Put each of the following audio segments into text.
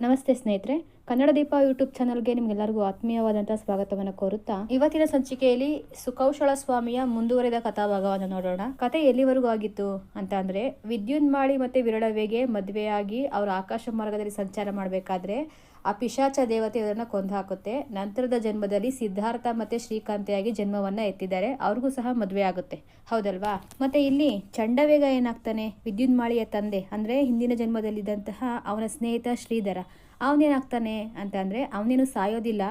ನಮಸ್ತೆ ಸ್ನೇಹಿತರೆ. ಕನ್ನಡ ದೀಪ ಯೂಟ್ಯೂಬ್ ಚಾನಲ್ಗೆ ನಿಮಗೆಲ್ಲರಿಗೂ ಆತ್ಮೀಯವಾದಂಥ ಸ್ವಾಗತವನ್ನು ಕೋರುತ್ತಾ ಇವತ್ತಿನ ಸಂಚಿಕೆಯಲ್ಲಿ ಸುಕೌಶಳ ಸ್ವಾಮಿಯ ಮುಂದುವರೆದ ಕಥಾಭಾಗವನ್ನು ನೋಡೋಣ. ಕತೆ ಎಲ್ಲಿವರೆಗೂ ಆಗಿತ್ತು ಅಂತ ಅಂದ್ರೆ ವಿದ್ಯುನ್ಮಾಳಿ ಮತ್ತೆ ವಿರಳವೆಗೆ ಮದುವೆಯಾಗಿ ಅವರು ಆಕಾಶ ಮಾರ್ಗದಲ್ಲಿ ಸಂಚಾರ ಮಾಡಬೇಕಾದ್ರೆ ಆ ಪಿಶಾಚ ದೇವತೆ ಅದನ್ನು ಕೊಂದು ಹಾಕುತ್ತೆ. ನಂತರದ ಜನ್ಮದಲ್ಲಿ ಸಿದ್ಧಾರ್ಥ ಮತ್ತೆ ಶ್ರೀಕಾಂತಿಯಾಗಿ ಜನ್ಮವನ್ನು ಎತ್ತಿದ್ದಾರೆ. ಅವ್ರಿಗೂ ಸಹ ಮದುವೆ ಆಗುತ್ತೆ. ಹೌದಲ್ವಾ? ಮತ್ತೆ ಇಲ್ಲಿ ಚಂಡವೇಗ ಏನಾಗ್ತಾನೆ? ವಿದ್ಯುನ್ಮಾಳಿಯ ತಂದೆ ಅಂದ್ರೆ ಹಿಂದಿನ ಜನ್ಮದಲ್ಲಿದ್ದಂತಹ ಅವನ ಸ್ನೇಹಿತ ಶ್ರೀಧರ. ಅವನೇನಾಗ್ತಾನೆ ಅಂತ ಅಂದ್ರೆ ಅವನೇನು ಸಾಯೋದಿಲ್ಲ.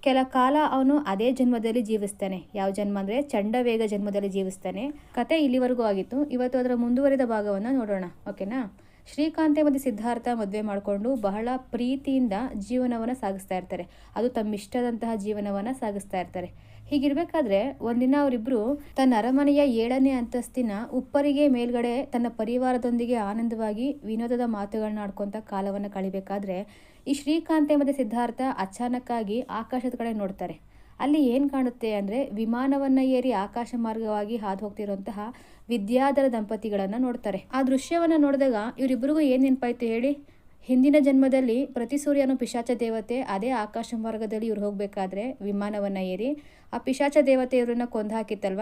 ಕೆಲ ಕಾಲ ಅವನು ಅದೇ ಜನ್ಮದಲ್ಲಿ ಜೀವಿಸ್ತಾನೆ. ಯಾವ ಜನ್ಮ ಅಂದ್ರೆ ಚಂಡವೇಗ ಜನ್ಮದಲ್ಲಿ ಜೀವಿಸ್ತಾನೆ. ಕತೆ ಇಲ್ಲಿವರೆಗೂ ಆಗಿತ್ತು. ಇವತ್ತು ಅದರ ಮುಂದುವರಿದ ಭಾಗವನ್ನು ನೋಡೋಣ. ಓಕೆನಾ? ಶ್ರೀಕಾಂತೆ ಮತ್ತು ಸಿದ್ಧಾರ್ಥ ಮದುವೆ ಮಾಡಿಕೊಂಡು ಬಹಳ ಪ್ರೀತಿಯಿಂದ ಜೀವನವನ್ನು ಸಾಗಿಸ್ತಾ ಇರ್ತಾರೆ. ಅದು ತಮ್ಮಿಷ್ಟದಂತಹ ಜೀವನವನ್ನು ಸಾಗಿಸ್ತಾ ಇರ್ತಾರೆ. ಹೀಗಿರ್ಬೇಕಾದ್ರೆ ಒಂದಿನ ಅವರಿಬ್ರು ತನ್ನ ಅರಮನೆಯ ಏಳನೇ ಅಂತಸ್ತಿನ ಉಪ್ಪರಿಗೆ ಮೇಲ್ಗಡೆ ತನ್ನ ಪರಿವಾರದೊಂದಿಗೆ ಆನಂದವಾಗಿ ವಿನೋದದ ಮಾತುಗಳನ್ನ ಆಡ್ಕೊಂತ ಕಾಲವನ್ನು ಕಳಿಬೇಕಾದ್ರೆ ಈ ಶ್ರೀಕಾಂತೆ ಮತ್ತು ಸಿದ್ಧಾರ್ಥ ಅಚಾನಕ್ಕಾಗಿ ಆಕಾಶದ ಕಡೆ ನೋಡ್ತಾರೆ. ಅಲ್ಲಿ ಏನು ಕಾಣುತ್ತೆ ಅಂದರೆ ವಿಮಾನವನ್ನು ಏರಿ ಆಕಾಶ ಮಾರ್ಗವಾಗಿ ಹಾದು ಹೋಗ್ತಿರುವಂತಹ ವಿದ್ಯಾಧರ ದಂಪತಿಗಳನ್ನು ನೋಡ್ತಾರೆ. ಆ ದೃಶ್ಯವನ್ನು ನೋಡಿದಾಗ ಇವರಿಬ್ಬರಿಗೂ ಏನು ನೆನಪಾಯ್ತು ಹೇಳಿ? ಹಿಂದಿನ ಜನ್ಮದಲ್ಲಿ ಪ್ರತಿ ಸೂರ್ಯನು ಪಿಶಾಚ ದೇವತೆ, ಅದೇ ಆಕಾಶ ಮಾರ್ಗದಲ್ಲಿ ಇವ್ರು ಹೋಗಬೇಕಾದ್ರೆ ವಿಮಾನವನ್ನು ಏರಿ ಆ ಪಿಶಾಚ ದೇವತೆ ಇವ್ರನ್ನ ಕೊಂದು ಹಾಕಿತ್ತಲ್ವ?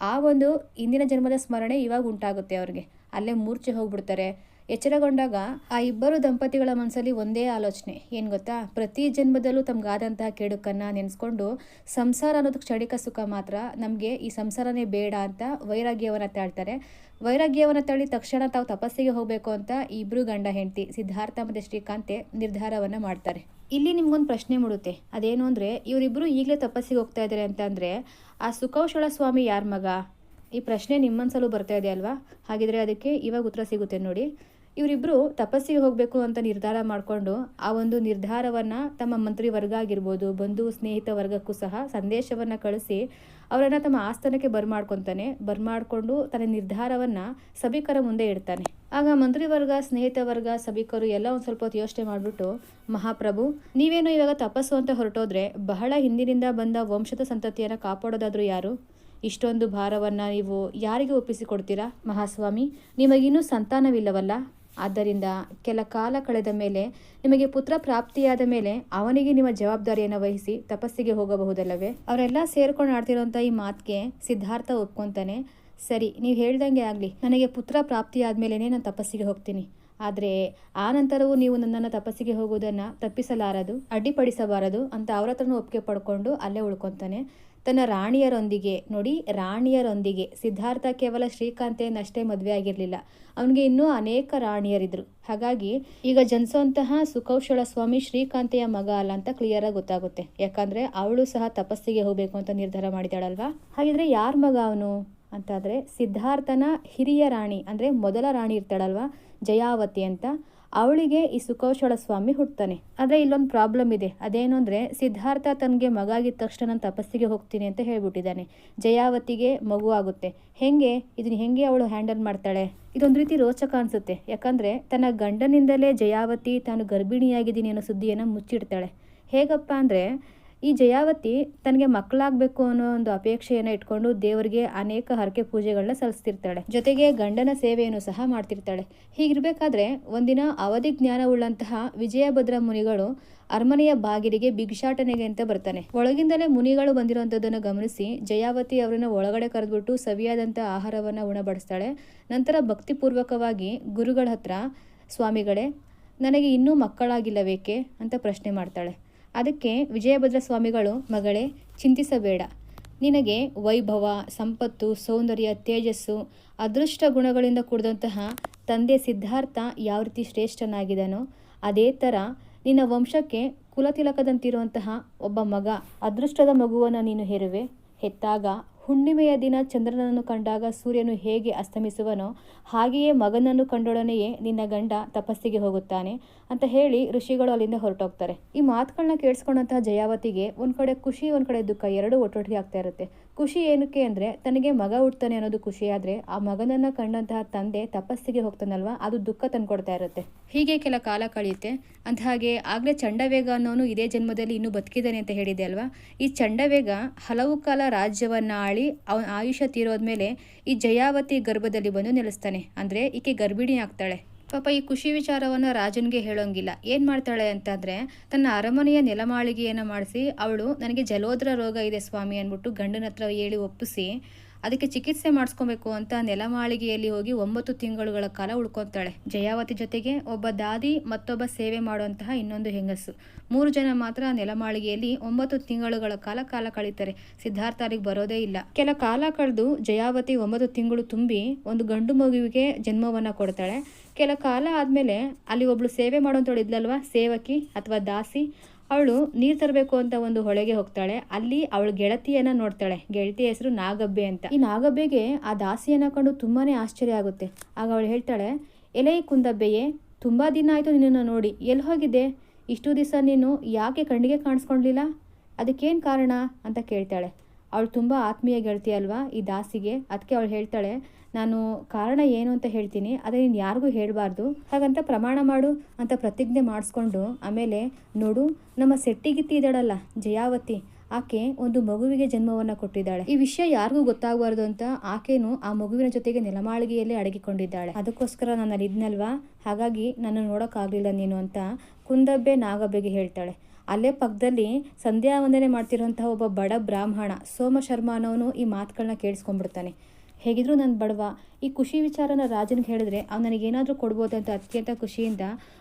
ಆ ಒಂದು ಹಿಂದಿನ ಜನ್ಮದ ಸ್ಮರಣೆ ಇವಾಗ ಉಂಟಾಗುತ್ತೆ ಅವ್ರಿಗೆ. ಅಲ್ಲೇ ಮೂರ್ಛೆ ಹೋಗ್ಬಿಡ್ತಾರೆ. ಎಚ್ಚರಗೊಂಡಾಗ ಆ ಇಬ್ಬರು ದಂಪತಿಗಳ ಮನಸ್ಸಲ್ಲಿ ಒಂದೇ ಆಲೋಚನೆ. ಏನು ಗೊತ್ತಾ? ಪ್ರತಿ ಜನ್ಮದಲ್ಲೂ ತಮ್ಗಾದಂತಹ ಕೆಡುಕನ್ನು ನೆನೆಸ್ಕೊಂಡು ಸಂಸಾರ ಅನ್ನೋದು ಕ್ಷಣಿಕ ಸುಖ ಮಾತ್ರ. ನಮಗೆ ಈ ಸಂಸಾರನೇ ಬೇಡ ಅಂತ ವೈರಾಗ್ಯವನ್ನ ತಾಳ್ತಾರೆ. ವೈರಾಗ್ಯವನ್ನ ತಳ್ಳಿ ತಕ್ಷಣ ತಾವು ತಪಸ್ಸಿಗೆ ಹೋಗಬೇಕು ಅಂತ ಇಬ್ಬರು ಗಂಡ ಹೆಂಡತಿ ಸಿದ್ಧಾರ್ಥ ಮತ್ತು ಶ್ರೀಕಾಂತೆ ನಿರ್ಧಾರವನ್ನು ಮಾಡ್ತಾರೆ. ಇಲ್ಲಿ ನಿಮ್ಗೊಂದು ಪ್ರಶ್ನೆ ಮೂಡುತ್ತೆ. ಅದೇನು ಅಂದರೆ ಇವರಿಬ್ಬರು ಈಗಲೇ ತಪಸ್ಸಿಗೆ ಹೋಗ್ತಾ ಇದ್ದಾರೆ ಅಂತ ಅಂದರೆ, ಆ ಸುಖೌಶಳ ಸ್ವಾಮಿ ಯಾರ ಮಗ? ಈ ಪ್ರಶ್ನೆ ನಿಮ್ಮನ್ಸಲು ಬರ್ತಾ ಇದೆ ಅಲ್ವಾ? ಹಾಗಿದ್ರೆ ಅದಕ್ಕೆ ಇವಾಗ ಉತ್ತರ ಸಿಗುತ್ತೆ ನೋಡಿ. ಇವರಿಬ್ಬರು ತಪಸ್ಸಿಗೆ ಹೋಗಬೇಕು ಅಂತ ನಿರ್ಧಾರ ಮಾಡಿಕೊಂಡು ಆ ಒಂದು ನಿರ್ಧಾರವನ್ನು ತಮ್ಮ ಮಂತ್ರಿ ವರ್ಗ ಆಗಿರ್ಬೋದು, ಬಂಧು ಸ್ನೇಹಿತ ವರ್ಗಕ್ಕೂ ಸಹ ಸಂದೇಶವನ್ನು ಕಳಿಸಿ ಅವರನ್ನು ತಮ್ಮ ಆಸ್ಥಾನಕ್ಕೆ ಬರ್ಮಾಡ್ಕೊತಾನೆ. ಬರ್ಮಾಡ್ಕೊಂಡು ತನ್ನ ನಿರ್ಧಾರವನ್ನು ಸಭಿಕರ ಮುಂದೆ ಇಡ್ತಾನೆ. ಆಗ ಮಂತ್ರಿವರ್ಗ ಸ್ನೇಹಿತ ವರ್ಗ, ಸಭಿಕರು ಎಲ್ಲ ಒಂದು ಸ್ವಲ್ಪ ಹೊತ್ತು ಯೋಚನೆ ಮಾಡಿಬಿಟ್ಟು, ಮಹಾಪ್ರಭು, ನೀವೇನು ಇವಾಗ ತಪಸ್ಸು ಅಂತ ಹೊರಟೋದ್ರೆ ಬಹಳ ಹಿಂದಿನಿಂದ ಬಂದ ವಂಶದ ಸಂತತಿಯನ್ನು ಕಾಪಾಡೋದಾದರೂ ಯಾರು? ಇಷ್ಟೊಂದು ಭಾರವನ್ನು ನೀವು ಯಾರಿಗೆ ಒಪ್ಪಿಸಿಕೊಡ್ತೀರಾ ಮಹಾಸ್ವಾಮಿ? ನಿಮಗಿನ್ನೂ ಸಂತಾನವಿಲ್ಲವಲ್ಲ? ಆದ್ದರಿಂದ ಕೆಲ ಕಾಲ ಕಳೆದ ಮೇಲೆ ನಿಮಗೆ ಪುತ್ರ ಪ್ರಾಪ್ತಿಯಾದ ಮೇಲೆ ಅವನಿಗೆ ನಿಮ್ಮ ಜವಾಬ್ದಾರಿಯನ್ನು ವಹಿಸಿ ತಪಸ್ಸಿಗೆ ಹೋಗಬಹುದಲ್ಲವೇ? ಅವರೆಲ್ಲ ಸೇರ್ಕೊಂಡು ಆಡ್ತಿರೋಂಥ ಈ ಮಾತಿಗೆ ಸಿದ್ಧಾರ್ಥ ಒಪ್ಕೊಂತಾನೆ, ಸರಿ, ನೀವು ಹೇಳ್ದಂಗೆ ಆಗಲಿ. ನನಗೆ ಪುತ್ರ ಪ್ರಾಪ್ತಿಯಾದ್ಮೇಲೆ ನಾನು ತಪಸ್ಸಿಗೆ ಹೋಗ್ತೀನಿ. ಆದರೆ ಆ ನಂತರವೂ ನೀವು ನನ್ನನ್ನು ತಪಸ್ಸಿಗೆ ಹೋಗುವುದನ್ನು ತಪ್ಪಿಸಲಾರದು, ಅಡ್ಡಿಪಡಿಸಬಾರದು ಅಂತ ಅವ್ರ ಹತ್ರನೂ ಒಪ್ಪಿಗೆ ಪಡ್ಕೊಂಡು ಅಲ್ಲೇ ಉಳ್ಕೊತಾನೆ. ತನ್ನ ರಾಣಿಯರೊಂದಿಗೆ ನೋಡಿ, ರಾಣಿಯರೊಂದಿಗೆ ಸಿದ್ಧಾರ್ಥ ಕೇವಲ ಶ್ರೀಕಾಂತೆಯನ್ನಷ್ಟೇ ಮದುವೆ ಆಗಿರಲಿಲ್ಲ. ಅವನಿಗೆ ಇನ್ನೂ ಅನೇಕ ರಾಣಿಯರಿದ್ರು. ಹಾಗಾಗಿ ಈಗ ಜನಿಸುವಂತಹ ಸುಕೌಶಲ ಸ್ವಾಮಿ ಶ್ರೀಕಾಂತೆಯ ಮಗ ಅಲ್ಲ ಅಂತ ಕ್ಲಿಯರ್ ಆಗಿ ಗೊತ್ತಾಗುತ್ತೆ. ಯಾಕಂದ್ರೆ ಅವಳು ಸಹ ತಪಸ್ಸಿಗೆ ಹೋಗಬೇಕು ಅಂತ ನಿರ್ಧಾರ ಮಾಡಿದಾಳಲ್ವಾ ಹಾಗಿದ್ರೆ ಯಾರ ಮಗ ಅವನು? ಅಂತಾದ್ರೆ ಸಿದ್ಧಾರ್ಥನ ಹಿರಿಯ ರಾಣಿ, ಅಂದ್ರೆ ಮೊದಲ ರಾಣಿ ಇರ್ತಾಳಲ್ವಾ? ಜಯಾವತಿ ಅಂತ. ಅವಳಿಗೆ ಈ ಸುಕೌಶಳ ಸ್ವಾಮಿ ಹುಟ್ಟತಾನೆ ಆದರೆ ಇಲ್ಲೊಂದು ಪ್ರಾಬ್ಲಮ್ ಇದೆ. ಅದೇನು ಅಂದರೆ, ಸಿದ್ಧಾರ್ಥ ತನಗೆ ಮಗ ಆಗಿದ ತಕ್ಷಣ ನಾನು ತಪಸ್ಸಿಗೆ ಹೋಗ್ತೀನಿ ಅಂತ ಹೇಳ್ಬಿಟ್ಟಿದ್ದಾನೆ. ಜಯಾವತಿಗೆ ಮಗು ಆಗುತ್ತೆ. ಹೆಂಗೆ? ಇದನ್ನ ಹೆಂಗೆ ಅವಳು ಹ್ಯಾಂಡಲ್ ಮಾಡ್ತಾಳೆ? ಇದೊಂದು ರೀತಿ ರೋಚಕ ಅನಿಸುತ್ತೆ. ಯಾಕಂದರೆ, ತನ್ನ ಗಂಡನಿಂದಲೇ ಜಯಾವತಿ ತಾನು ಗರ್ಭಿಣಿಯಾಗಿದ್ದೀನಿ ಅನ್ನೋ ಸುದ್ದಿಯನ್ನು ಮುಚ್ಚಿಡ್ತಾಳೆ. ಹೇಗಪ್ಪ ಅಂದರೆ ಈ ಜಯಾವತಿ ತನಗೆ ಮಕ್ಕಳಾಗಬೇಕು ಅನ್ನೋ ಒಂದು ಅಪೇಕ್ಷೆಯನ್ನು ಇಟ್ಕೊಂಡು ದೇವರಿಗೆ ಅನೇಕ ಹರಕೆ ಪೂಜೆಗಳನ್ನ ಸಲ್ಲಿಸ್ತಿರ್ತಾಳೆ. ಜೊತೆಗೆ ಗಂಡನ ಸೇವೆಯನ್ನು ಸಹ ಮಾಡ್ತಿರ್ತಾಳೆ. ಹೀಗಿರ್ಬೇಕಾದ್ರೆ ಒಂದಿನ ಅವಧಿ ಜ್ಞಾನವುಳ್ಳಂತಹ ವಿಜಯಭದ್ರ ಮುನಿಗಳು ಅರಮನೆಯ ಬಾಗಿಲಿಗೆ ಭಿಕ್ಷಾಟನೆಗೆ ಅಂತ ಬರ್ತಾನೆ. ಒಳಗಿಂದಲೇ ಮುನಿಗಳು ಬಂದಿರುವಂಥದ್ದನ್ನು ಗಮನಿಸಿ ಜಯಾವತಿ ಅವರನ್ನ ಒಳಗಡೆ ಕರೆದ್ಬಿಟ್ಟು ಸವಿಯಾದಂಥ ಆಹಾರವನ್ನು ಉಣಬಡಿಸ್ತಾಳೆ. ನಂತರ ಭಕ್ತಿಪೂರ್ವಕವಾಗಿ ಗುರುಗಳ ಹತ್ರ ಸ್ವಾಮಿಗಳೇ, ನನಗೆ ಇನ್ನೂ ಮಕ್ಕಳಾಗಿಲ್ಲಬೇಕೆ ಅಂತ ಪ್ರಶ್ನೆ ಮಾಡ್ತಾಳೆ. ಅದಕ್ಕೆ ವಿಜಯಭದ್ರ ಸ್ವಾಮಿಗಳು ಮಗಳೇ, ಚಿಂತಿಸಬೇಡ. ನಿನಗೆ ವೈಭವ, ಸಂಪತ್ತು, ಸೌಂದರ್ಯ, ತೇಜಸ್ಸು, ಅದೃಷ್ಟ ಗುಣಗಳಿಂದ ಕೂಡಿದಂತಹ ತಂದೆ ಸಿದ್ಧಾರ್ಥ ಯಾವ ರೀತಿ ಶ್ರೇಷ್ಠನಾಗಿದ್ದಾನೋ, ಅದೇ ಥರ ನಿನ್ನ ವಂಶಕ್ಕೆ ಕುಲತಿಲಕದಂತಿರುವಂತಹ ಒಬ್ಬ ಮಗ, ಅದೃಷ್ಟದ ಮಗುವನ್ನು ನೀನು ಹೆರುವೆ, ಹೆತ್ತಾಗ ಹುಣ್ಣಿಮೆಯ ದಿನ ಚಂದ್ರನನ್ನು ಕಂಡಾಗ ಸೂರ್ಯನು ಹೇಗೆ ಅಸ್ತಮಿಸುವನೋ ಹಾಗೆಯೇ ಮಗನನ್ನು ಕಂಡೊಡನೆಯೇ ನಿನ್ನ ಗಂಡ ತಪಸ್ಸಿಗೆ ಹೋಗುತ್ತಾನೆ ಅಂತ ಹೇಳಿ ಋಷಿಗಳು ಅಲ್ಲಿಂದ ಹೊರಟೋಗ್ತಾರೆ. ಈ ಮಾತುಗಳನ್ನ ಕೇಳಿಸ್ಕೊಂಡಂತಹ ಜಯಾವತಿಗೆ ಒಂದು ಕಡೆ ಖುಷಿ, ಒಂದು ಕಡೆ ದುಃಖ ಎರಡೂ ಒಟ್ಟೊಟ್ಟಿಗೆ ಆಗ್ತಾ ಇರುತ್ತೆ. ಖುಷಿ ಏನಕ್ಕೆ ಅಂದರೆ ತನಗೆ ಮಗ ಹುಡ್ತಾನೆ ಅನ್ನೋದು ಖುಷಿಯಾದರೆ ಆ ಮಗನನ್ನು ಕಂಡಂತಹ ತಂದೆ ತಪಸ್ಸಿಗೆ ಹೋಗ್ತಾನಲ್ವಾ? ಅದು ದುಃಖ ತಂದುಕೊಡ್ತಾ ಇರುತ್ತೆ. ಹೀಗೆ ಕೆಲ ಕಾಲ ಕಳೆಯುತ್ತೆ. ಅಂತ ಹಾಗೆ ಆಗಲೇ ಚಂಡವೇಗ ಅನ್ನೋನು ಇದೇ ಜನ್ಮದಲ್ಲಿ ಇನ್ನೂ ಬದುಕಿದ್ದಾನೆ ಅಂತ ಹೇಳಿದೆ ಅಲ್ವಾ? ಈ ಚಂಡವೇಗ ಹಲವು ಕಾಲ ರಾಜ್ಯವನ್ನು ಆಳಿ ಅವನ ಆಯುಷ್ಯ ತೀರೋದ್ಮೇಲೆ ಈ ಜಯಾವತಿ ಗರ್ಭದಲ್ಲಿ ಬಂದು ನೆಲೆಸ್ತಾನೆ. ಅಂದರೆ ಈಕೆ ಗರ್ಭಿಣಿ ಆಗ್ತಾಳೆ ಪಾಪ ಈ ಖುಷಿ ವಿಚಾರವನ್ನು ರಾಜನ್ಗೆ ಹೇಳೋಂಗಿಲ್ಲ. ಏನು ಮಾಡ್ತಾಳೆ ಅಂತಂದರೆ, ತನ್ನ ಅರಮನೆಯ ನೆಲಮಾಳಿಗೆಯನ್ನ ಮಾಡಿಸಿ, ಅವಳು ನನಗೆ ಜಲೋದ್ರ ರೋಗ ಇದೆ ಸ್ವಾಮಿ ಅಂದ್ಬಿಟ್ಟು ಗಂಡನ ಹತ್ರ ಹೇಳಿ ಒಪ್ಪಿಸಿ, ಅದಕ್ಕೆ ಚಿಕಿತ್ಸೆ ಮಾಡಿಸ್ಕೊಬೇಕು ಅಂತ ನೆಲಮಾಳಿಗೆಯಲ್ಲಿ ಹೋಗಿ ಒಂಬತ್ತು ತಿಂಗಳುಗಳ ಕಾಲ ಉಳ್ಕೊತಾಳೆ. ಜಯಾವತಿ ಜೊತೆಗೆ ಒಬ್ಬ ದಾದಿ ಮತ್ತೊಬ್ಬ ಸೇವೆ ಮಾಡುವಂತಹ ಇನ್ನೊಂದು ಹೆಂಗಸು. ಮೂರು ಜನ ಮಾತ್ರ ನೆಲಮಾಳಿಗೆಯಲ್ಲಿ ಒಂಬತ್ತು ತಿಂಗಳುಗಳ ಕಾಲ ಕಾಲ ಕಳೀತಾರೆ. ಸಿದ್ಧಾರ್ಥ ಅವರಿಗೆ ಬರೋದೇ ಇಲ್ಲ. ಕೆಲ ಕಾಲ ಕಳೆದು ಜಯಾವತಿ ಒಂಬತ್ತು ತಿಂಗಳು ತುಂಬಿ ಒಂದು ಗಂಡು ಮಗುವಿಗೆ ಜನ್ಮವನ್ನ ಕೊಡ್ತಾಳೆ. ಕೆಲ ಕಾಲ ಆದಮೇಲೆ ಅಲ್ಲಿ ಒಬ್ಳು ಸೇವೆ ಮಾಡೋಂಥವಳು ಇದ್ಲಲ್ವಾ? ಸೇವಕಿ ಅಥವಾ ದಾಸಿ. ಅವಳು ನೀರು ತರಬೇಕು ಅಂತ ಒಂದು ಹೊಳೆಗೆ ಹೋಗ್ತಾಳೆ. ಅಲ್ಲಿ ಅವಳು ಗೆಳತಿಯನ್ನ ನೋಡ್ತಾಳೆ. ಗೆಳತಿಯ ಹೆಸರು ನಾಗಬ್ಬೆ ಅಂತ. ಈ ನಾಗಬ್ಬೆಗೆ ಆ ದಾಸಿಯನ್ನ ಕಂಡು ತುಂಬಾನೇ ಆಶ್ಚರ್ಯ ಆಗುತ್ತೆ. ಆಗ ಅವಳು ಹೇಳ್ತಾಳೆ, ಎಲೆ ಕುಂದಬ್ಬೆಯೇ, ತುಂಬಾ ದಿನ ಆಯ್ತು ನಿನ್ನನ್ನು ನೋಡಿ. ಎಲ್ಲಿ ಹೋಗಿದ್ದೆ? ಇಷ್ಟು ದಿವಸ ನೀನು ಯಾಕೆ ಕಣ್ಣಿಗೆ ಕಾಣಿಸ್ಕೊಳ್ಲಿಲ್ಲ ಅದಕ್ಕೇನು ಕಾರಣ? ಅಂತ ಕೇಳ್ತಾಳೆ. ಅವಳು ತುಂಬ ಆತ್ಮೀಯ ಗೆಳತಿ ಅಲ್ವಾ ಈ ದಾಸಿಗೆ? ಅದಕ್ಕೆ ಅವಳು ಹೇಳ್ತಾಳೆ, ನಾನು ಕಾರಣ ಏನು ಅಂತ ಹೇಳ್ತೀನಿ ಅದೇ ನೀನು ಯಾರಿಗೂ ಹೇಳಬಾರ್ದು. ಹಾಗಂತ ಪ್ರಮಾಣ ಮಾಡು ಅಂತ ಪ್ರತಿಜ್ಞೆ ಮಾಡಿಸ್ಕೊಂಡು ಆಮೇಲೆ ನೋಡು, ನಮ್ಮ ಸೆಟ್ಟಿಗಿತ್ತಿ ಇದ್ದಾಳಲ್ಲ ಜಯಾವತಿ ಆಕೆ ಒಂದು ಮಗುವಿಗೆ ಜನ್ಮವನ್ನ ಕೊಟ್ಟಿದ್ದಾಳೆ. ಈ ವಿಷಯ ಯಾರಿಗೂ ಗೊತ್ತಾಗಬಾರ್ದು ಅಂತ ಆಕೆನು ಆ ಮಗುವಿನ ಜೊತೆಗೆ ನೆಲಮಾಳಿಗೆಯಲ್ಲಿ ಅಡಗಿಕೊಂಡಿದ್ದಾಳೆ. ಅದಕ್ಕೋಸ್ಕರ ನಾನು ಅಲ್ಲಿ ಹಾಗಾಗಿ ನನ್ನ ನೋಡೋಕ್ಕಾಗಲಿಲ್ಲ ನೀನು ಅಂತ ಕುಂದಬ್ಬೆ ನಾಗಬ್ಬೆಗೆ ಹೇಳ್ತಾಳೆ. ಅಲ್ಲೇ ಪಕ್ಕದಲ್ಲಿ ಸಂಧ್ಯಾ ವಂದನೆ ಮಾಡ್ತಿರೋಂತಹ ಒಬ್ಬ ಬಡ ಬ್ರಾಹ್ಮಣ ಸೋಮ ಶರ್ಮ ಅನ್ನೋನು ಈ ಮಾತುಗಳನ್ನ ಕೇಳಿಸ್ಕೊಂಡ್ಬಿಡ್ತಾನೆ. ಹೇಗಿದ್ರು ನನ್ನ ಬಡವ. ಈ ಖುಷಿ ವಿಚಾರನ ರಾಜನಿಗೆ ಹೇಳಿದ್ರೆ ಅವ್ನು ನನಗೇನಾದರೂ ಕೊಡ್ಬೋದು ಅಂತ ಅತ್ಯಂತ ಖುಷಿಯಿಂದ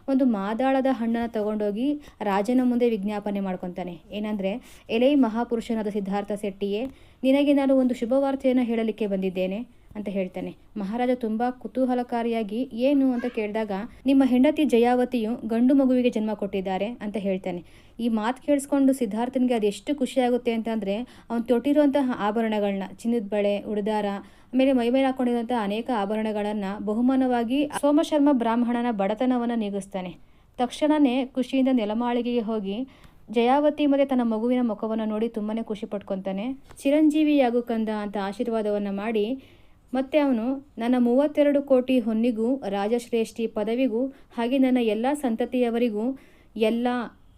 ಒಂದು ಮಾದಾಳದ ಹಣ್ಣನ್ನು ತಗೊಂಡೋಗಿ ರಾಜನ ಮುಂದೆ ವಿಜ್ಞಾಪನೆ ಮಾಡ್ಕೊತಾನೆ. ಏನಂದರೆ, ಎಲೈ ಮಹಾಪುರುಷನಾದ ಸಿದ್ಧಾರ್ಥ ಶೆಟ್ಟಿಯೇ, ನಿನಗೆ ನಾನು ಒಂದು ಶುಭವಾರ್ತೆಯನ್ನು ಹೇಳಲಿಕ್ಕೆ ಬಂದಿದ್ದೇನೆ. ಅಂತ ಹೇಳ್ತಾನೆ. ಮಹಾರಾಜ ತುಂಬಾ ಕುತೂಹಲಕಾರಿಯಾಗಿ ಏನು ಅಂತ ಕೇಳಿದಾಗ, ನಿಮ್ಮ ಹೆಂಡತಿ ಜಯಾವತಿಯು ಗಂಡು ಮಗುವಿಗೆ ಜನ್ಮ ಕೊಟ್ಟಿದ್ದಾರೆ ಅಂತ ಹೇಳ್ತಾನೆ. ಈ ಮಾತು ಕೇಳಿಸ್ಕೊಂಡು ಸಿದ್ಧಾರ್ಥನಿಗೆ ಅದು ಎಷ್ಟು ಖುಷಿಯಾಗುತ್ತೆ ಅಂತಂದರೆ ಅವನು ತೊಟ್ಟಿರುವಂತಹ ಆಭರಣಗಳನ್ನ ಚಿನ್ನದ ಬಳೆ, ಉಡದಾರ, ಆಮೇಲೆ ಮೈಮೇಲೆ ಹಾಕೊಂಡಿರುವಂತಹ ಅನೇಕ ಆಭರಣಗಳನ್ನ ಬಹುಮಾನವಾಗಿ ಸೋಮಶರ್ಮ ಬ್ರಾಹ್ಮಣನ ಬಡತನವನ್ನ ನೀಗಿಸ್ತಾನೆ. ತಕ್ಷಣನೇ ಖುಷಿಯಿಂದ ನೆಲಮಾಳಿಗೆಗೆ ಹೋಗಿ ಜಯಾವತಿ ಮತ್ತೆ ತನ್ನ ಮಗುವಿನ ಮುಖವನ್ನು ನೋಡಿ ತುಂಬಾನೇ ಖುಷಿ ಪಟ್ಕೊತಾನೆ. ಚಿರಂಜೀವಿಯಾಗು ಕಂದ ಅಂತ ಆಶೀರ್ವಾದವನ್ನ ಮಾಡಿ ಮತ್ತೆ ಅವನು, ನನ್ನ ಮೂವತ್ತೆರಡು ಕೋಟಿ ಹೊನ್ನಿಗೂ, ರಾಜಶ್ರೇಷ್ಠಿ ಪದವಿಗೂ, ಹಾಗೆ ನನ್ನ ಎಲ್ಲ ಸಂತತಿಯವರಿಗೂ ಎಲ್ಲ,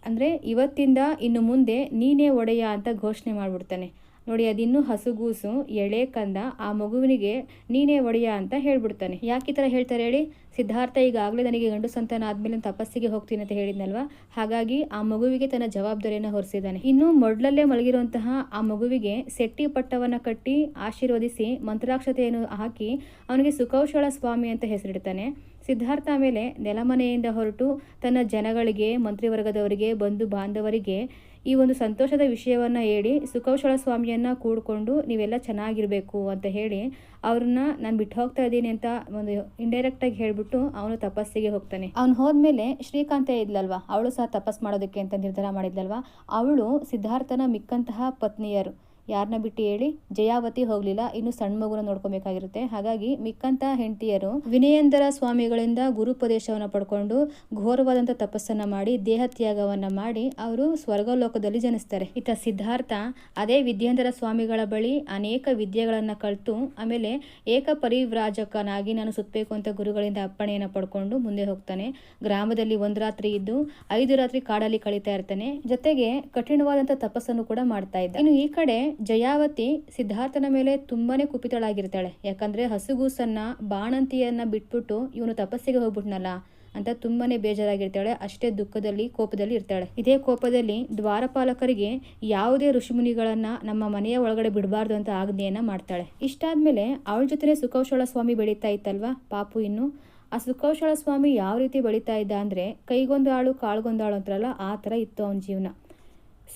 ಅಂದರೆ ಇವತ್ತಿಂದ ಇನ್ನು ಮುಂದೆ ನೀನೇ ಒಡೆಯ ಅಂತ ಘೋಷಣೆ ಮಾಡಿಬಿಡ್ತಾನೆ. ನೋಡಿ, ಅದಿನ್ನೂ ಹಸುಗೂಸು ಎಳೆ ಕಂದ ಆ ಮಗುವಿನಿಗೆ ನೀನೇ ಒಡೆಯ ಅಂತ ಹೇಳ್ಬಿಡ್ತಾನೆ. ಯಾಕೆ ಈ ಥರ ಹೇಳ್ತಾರೆ ಹೇಳಿ? ಸಿದ್ಧಾರ್ಥ ಈಗಾಗಲೇ ನನಗೆ ಗಂಡು ಸಂತಾನ ಆದ್ಮೇಲೆ ತಪಸ್ಸಿಗೆ ಹೋಗ್ತೀನಿ ಅಂತ ಹೇಳಿದ್ನಲ್ವಾ? ಹಾಗಾಗಿ ಆ ಮಗುವಿಗೆ ತನ್ನ ಜವಾಬ್ದಾರಿಯನ್ನು ಹೊರಿಸಿದ್ದಾನೆ. ಇನ್ನು ಮೊಡ್ಲಲ್ಲೇ ಮಲಗಿರುವಂತಹ ಆ ಮಗುವಿಗೆ ಸೆಟ್ಟಿ ಪಟ್ಟವನ್ನು ಕಟ್ಟಿ ಆಶೀರ್ವದಿಸಿ ಮಂತ್ರಾಕ್ಷತೆಯನ್ನು ಹಾಕಿ ಅವನಿಗೆ ಸುಕೌಶಳ ಸ್ವಾಮಿ ಅಂತ ಹೆಸರಿಡ್ತಾನೆ. ಸಿದ್ಧಾರ್ಥ ಮೇಲೆ ನೆಲಮನೆಯಿಂದ ಹೊರಟು ತನ್ನ ಜನಗಳಿಗೆ, ಮಂತ್ರಿವರ್ಗದವರಿಗೆ, ಬಂಧು ಬಾಂಧವರಿಗೆ ಈ ಒಂದು ಸಂತೋಷದ ವಿಷಯವನ್ನ ಹೇಳಿ ಸುಕೌಶಳ ಸ್ವಾಮಿಯನ್ನ ಕೂಡ್ಕೊಂಡು ನೀವೆಲ್ಲ ಚೆನ್ನಾಗಿರಬೇಕು ಅಂತ ಹೇಳಿ ಅವ್ರನ್ನ ನಾನು ಬಿಟ್ಟು ಹೋಗ್ತಾ ಇದ್ದೀನಿ ಅಂತ ಒಂದು ಇಂಡೈರೆಕ್ಟ್ ಆಗಿ ಹೇಳ್ಬಿಟ್ಟು ಅವನು ತಪಸ್ಸಿಗೆ ಹೋಗ್ತಾನೆ. ಅವ್ನು ಹೋದ್ಮೇಲೆ ಶ್ರೀಕಾಂತ ಇದ್ಲಲ್ವಾ? ಅವಳು ಸಹ ತಪಸ್ ಮಾಡೋದಕ್ಕೆ ಅಂತ ನಿರ್ಧಾರ ಮಾಡಿದ್ಲಲ್ವಾ? ಅವಳು ಸಿದ್ಧಾರ್ಥನ ಮಿಕ್ಕಂತಹ ಪತ್ನಿಯರು. ಯಾರನ್ನ ಬಿಟ್ಟು ಹೇಳಿ, ಜಯಾವತಿ ಹೋಗ್ಲಿಲ್ಲ, ಇನ್ನು ಸಣ್ಣ ಮಗುನ ನೋಡ್ಕೊಬೇಕಾಗಿರುತ್ತೆ. ಹಾಗಾಗಿ ಮಿಕ್ಕಂತ ಹೆಂಡತಿಯರು, ವಿನಯೇಂದ್ರ ಸ್ವಾಮಿಗಳಿಂದ ಗುರುಪದೇಶವನ್ನ ಪಡ್ಕೊಂಡು ಘೋರವಾದಂತ ತಪಸ್ಸನ್ನ ಮಾಡಿ, ದೇಹ ತ್ಯಾಗವನ್ನ ಮಾಡಿ ಅವರು ಸ್ವರ್ಗಲೋಕದಲ್ಲಿ ಜನಿಸ್ತಾರೆ. ಇತ್ತ ಸಿದ್ಧಾರ್ಥ ಅದೇ ವಿದ್ಯೇಂದ್ರ ಸ್ವಾಮಿಗಳ ಬಳಿ ಅನೇಕ ವಿದ್ಯೆಗಳನ್ನ ಕಲಿತು ಆಮೇಲೆ ಏಕ ಪರಿವ್ರಾಜಕನಾಗಿ ನಾನು ಸುತ್ತಬೇಕು ಅಂತ ಗುರುಗಳಿಂದ ಅಪ್ಪಣೆಯನ್ನು ಪಡ್ಕೊಂಡು ಮುಂದೆ ಹೋಗ್ತಾನೆ. ಗ್ರಾಮದಲ್ಲಿ ಒಂದು ರಾತ್ರಿ ಇದ್ದು ಐದು ರಾತ್ರಿ ಕಾಡಲ್ಲಿ ಕಳೀತಾ ಇರ್ತಾನೆ. ಜೊತೆಗೆ ಕಠಿಣವಾದಂತ ತಪಸ್ಸನ್ನು ಕೂಡ ಮಾಡ್ತಾ ಇದ್ದ. ಇನ್ನು ಈ ಕಡೆ ಜಯಾವತಿ ಸಿದ್ಧಾರ್ಥನ ಮೇಲೆ ತುಂಬಾನೇ ಕುಪಿತಳಾಗಿರ್ತಾಳೆ. ಯಾಕಂದ್ರೆ ಹಸುಗೂಸನ್ನ, ಬಾಣಂತಿಯನ್ನ ಬಿಟ್ಬಿಟ್ಟು ಇವನು ತಪಸ್ಸಿಗೆ ಹೋಗ್ಬಿಟ್ನಲ್ಲ ಅಂತ ತುಂಬಾನೇ ಬೇಜಾರಾಗಿರ್ತಾಳೆ. ಅಷ್ಟೇ ದುಃಖದಲ್ಲಿ, ಕೋಪದಲ್ಲಿ ಇರ್ತಾಳೆ. ಇದೇ ಕೋಪದಲ್ಲಿ ದ್ವಾರಪಾಲಕರಿಗೆ ಯಾವುದೇ ಋಷಿಮುನಿಗಳನ್ನ ನಮ್ಮ ಮನೆಯ ಒಳಗಡೆ ಬಿಡಬಾರ್ದು ಅಂತ ಆಜ್ಞೆಯನ್ನ ಮಾಡ್ತಾಳೆ. ಇಷ್ಟಾದ್ಮೇಲೆ ಅವಳ ಜೊತೆ ಸುಕೌಶಳ ಸ್ವಾಮಿ ಬೆಳೀತಾ ಇತ್ತಲ್ವಾ? ಪಾಪು ಇನ್ನು. ಆ ಸುಕೌಶಳ ಸ್ವಾಮಿ ಯಾವ ರೀತಿ ಬೆಳೀತಾ ಇದ್ದ ಅಂದ್ರೆ, ಕೈಗೊಂದು ಆಳು ಅಂತಾರಲ್ಲ, ಆ ಥರ ಇತ್ತು ಅವನ ಜೀವನ.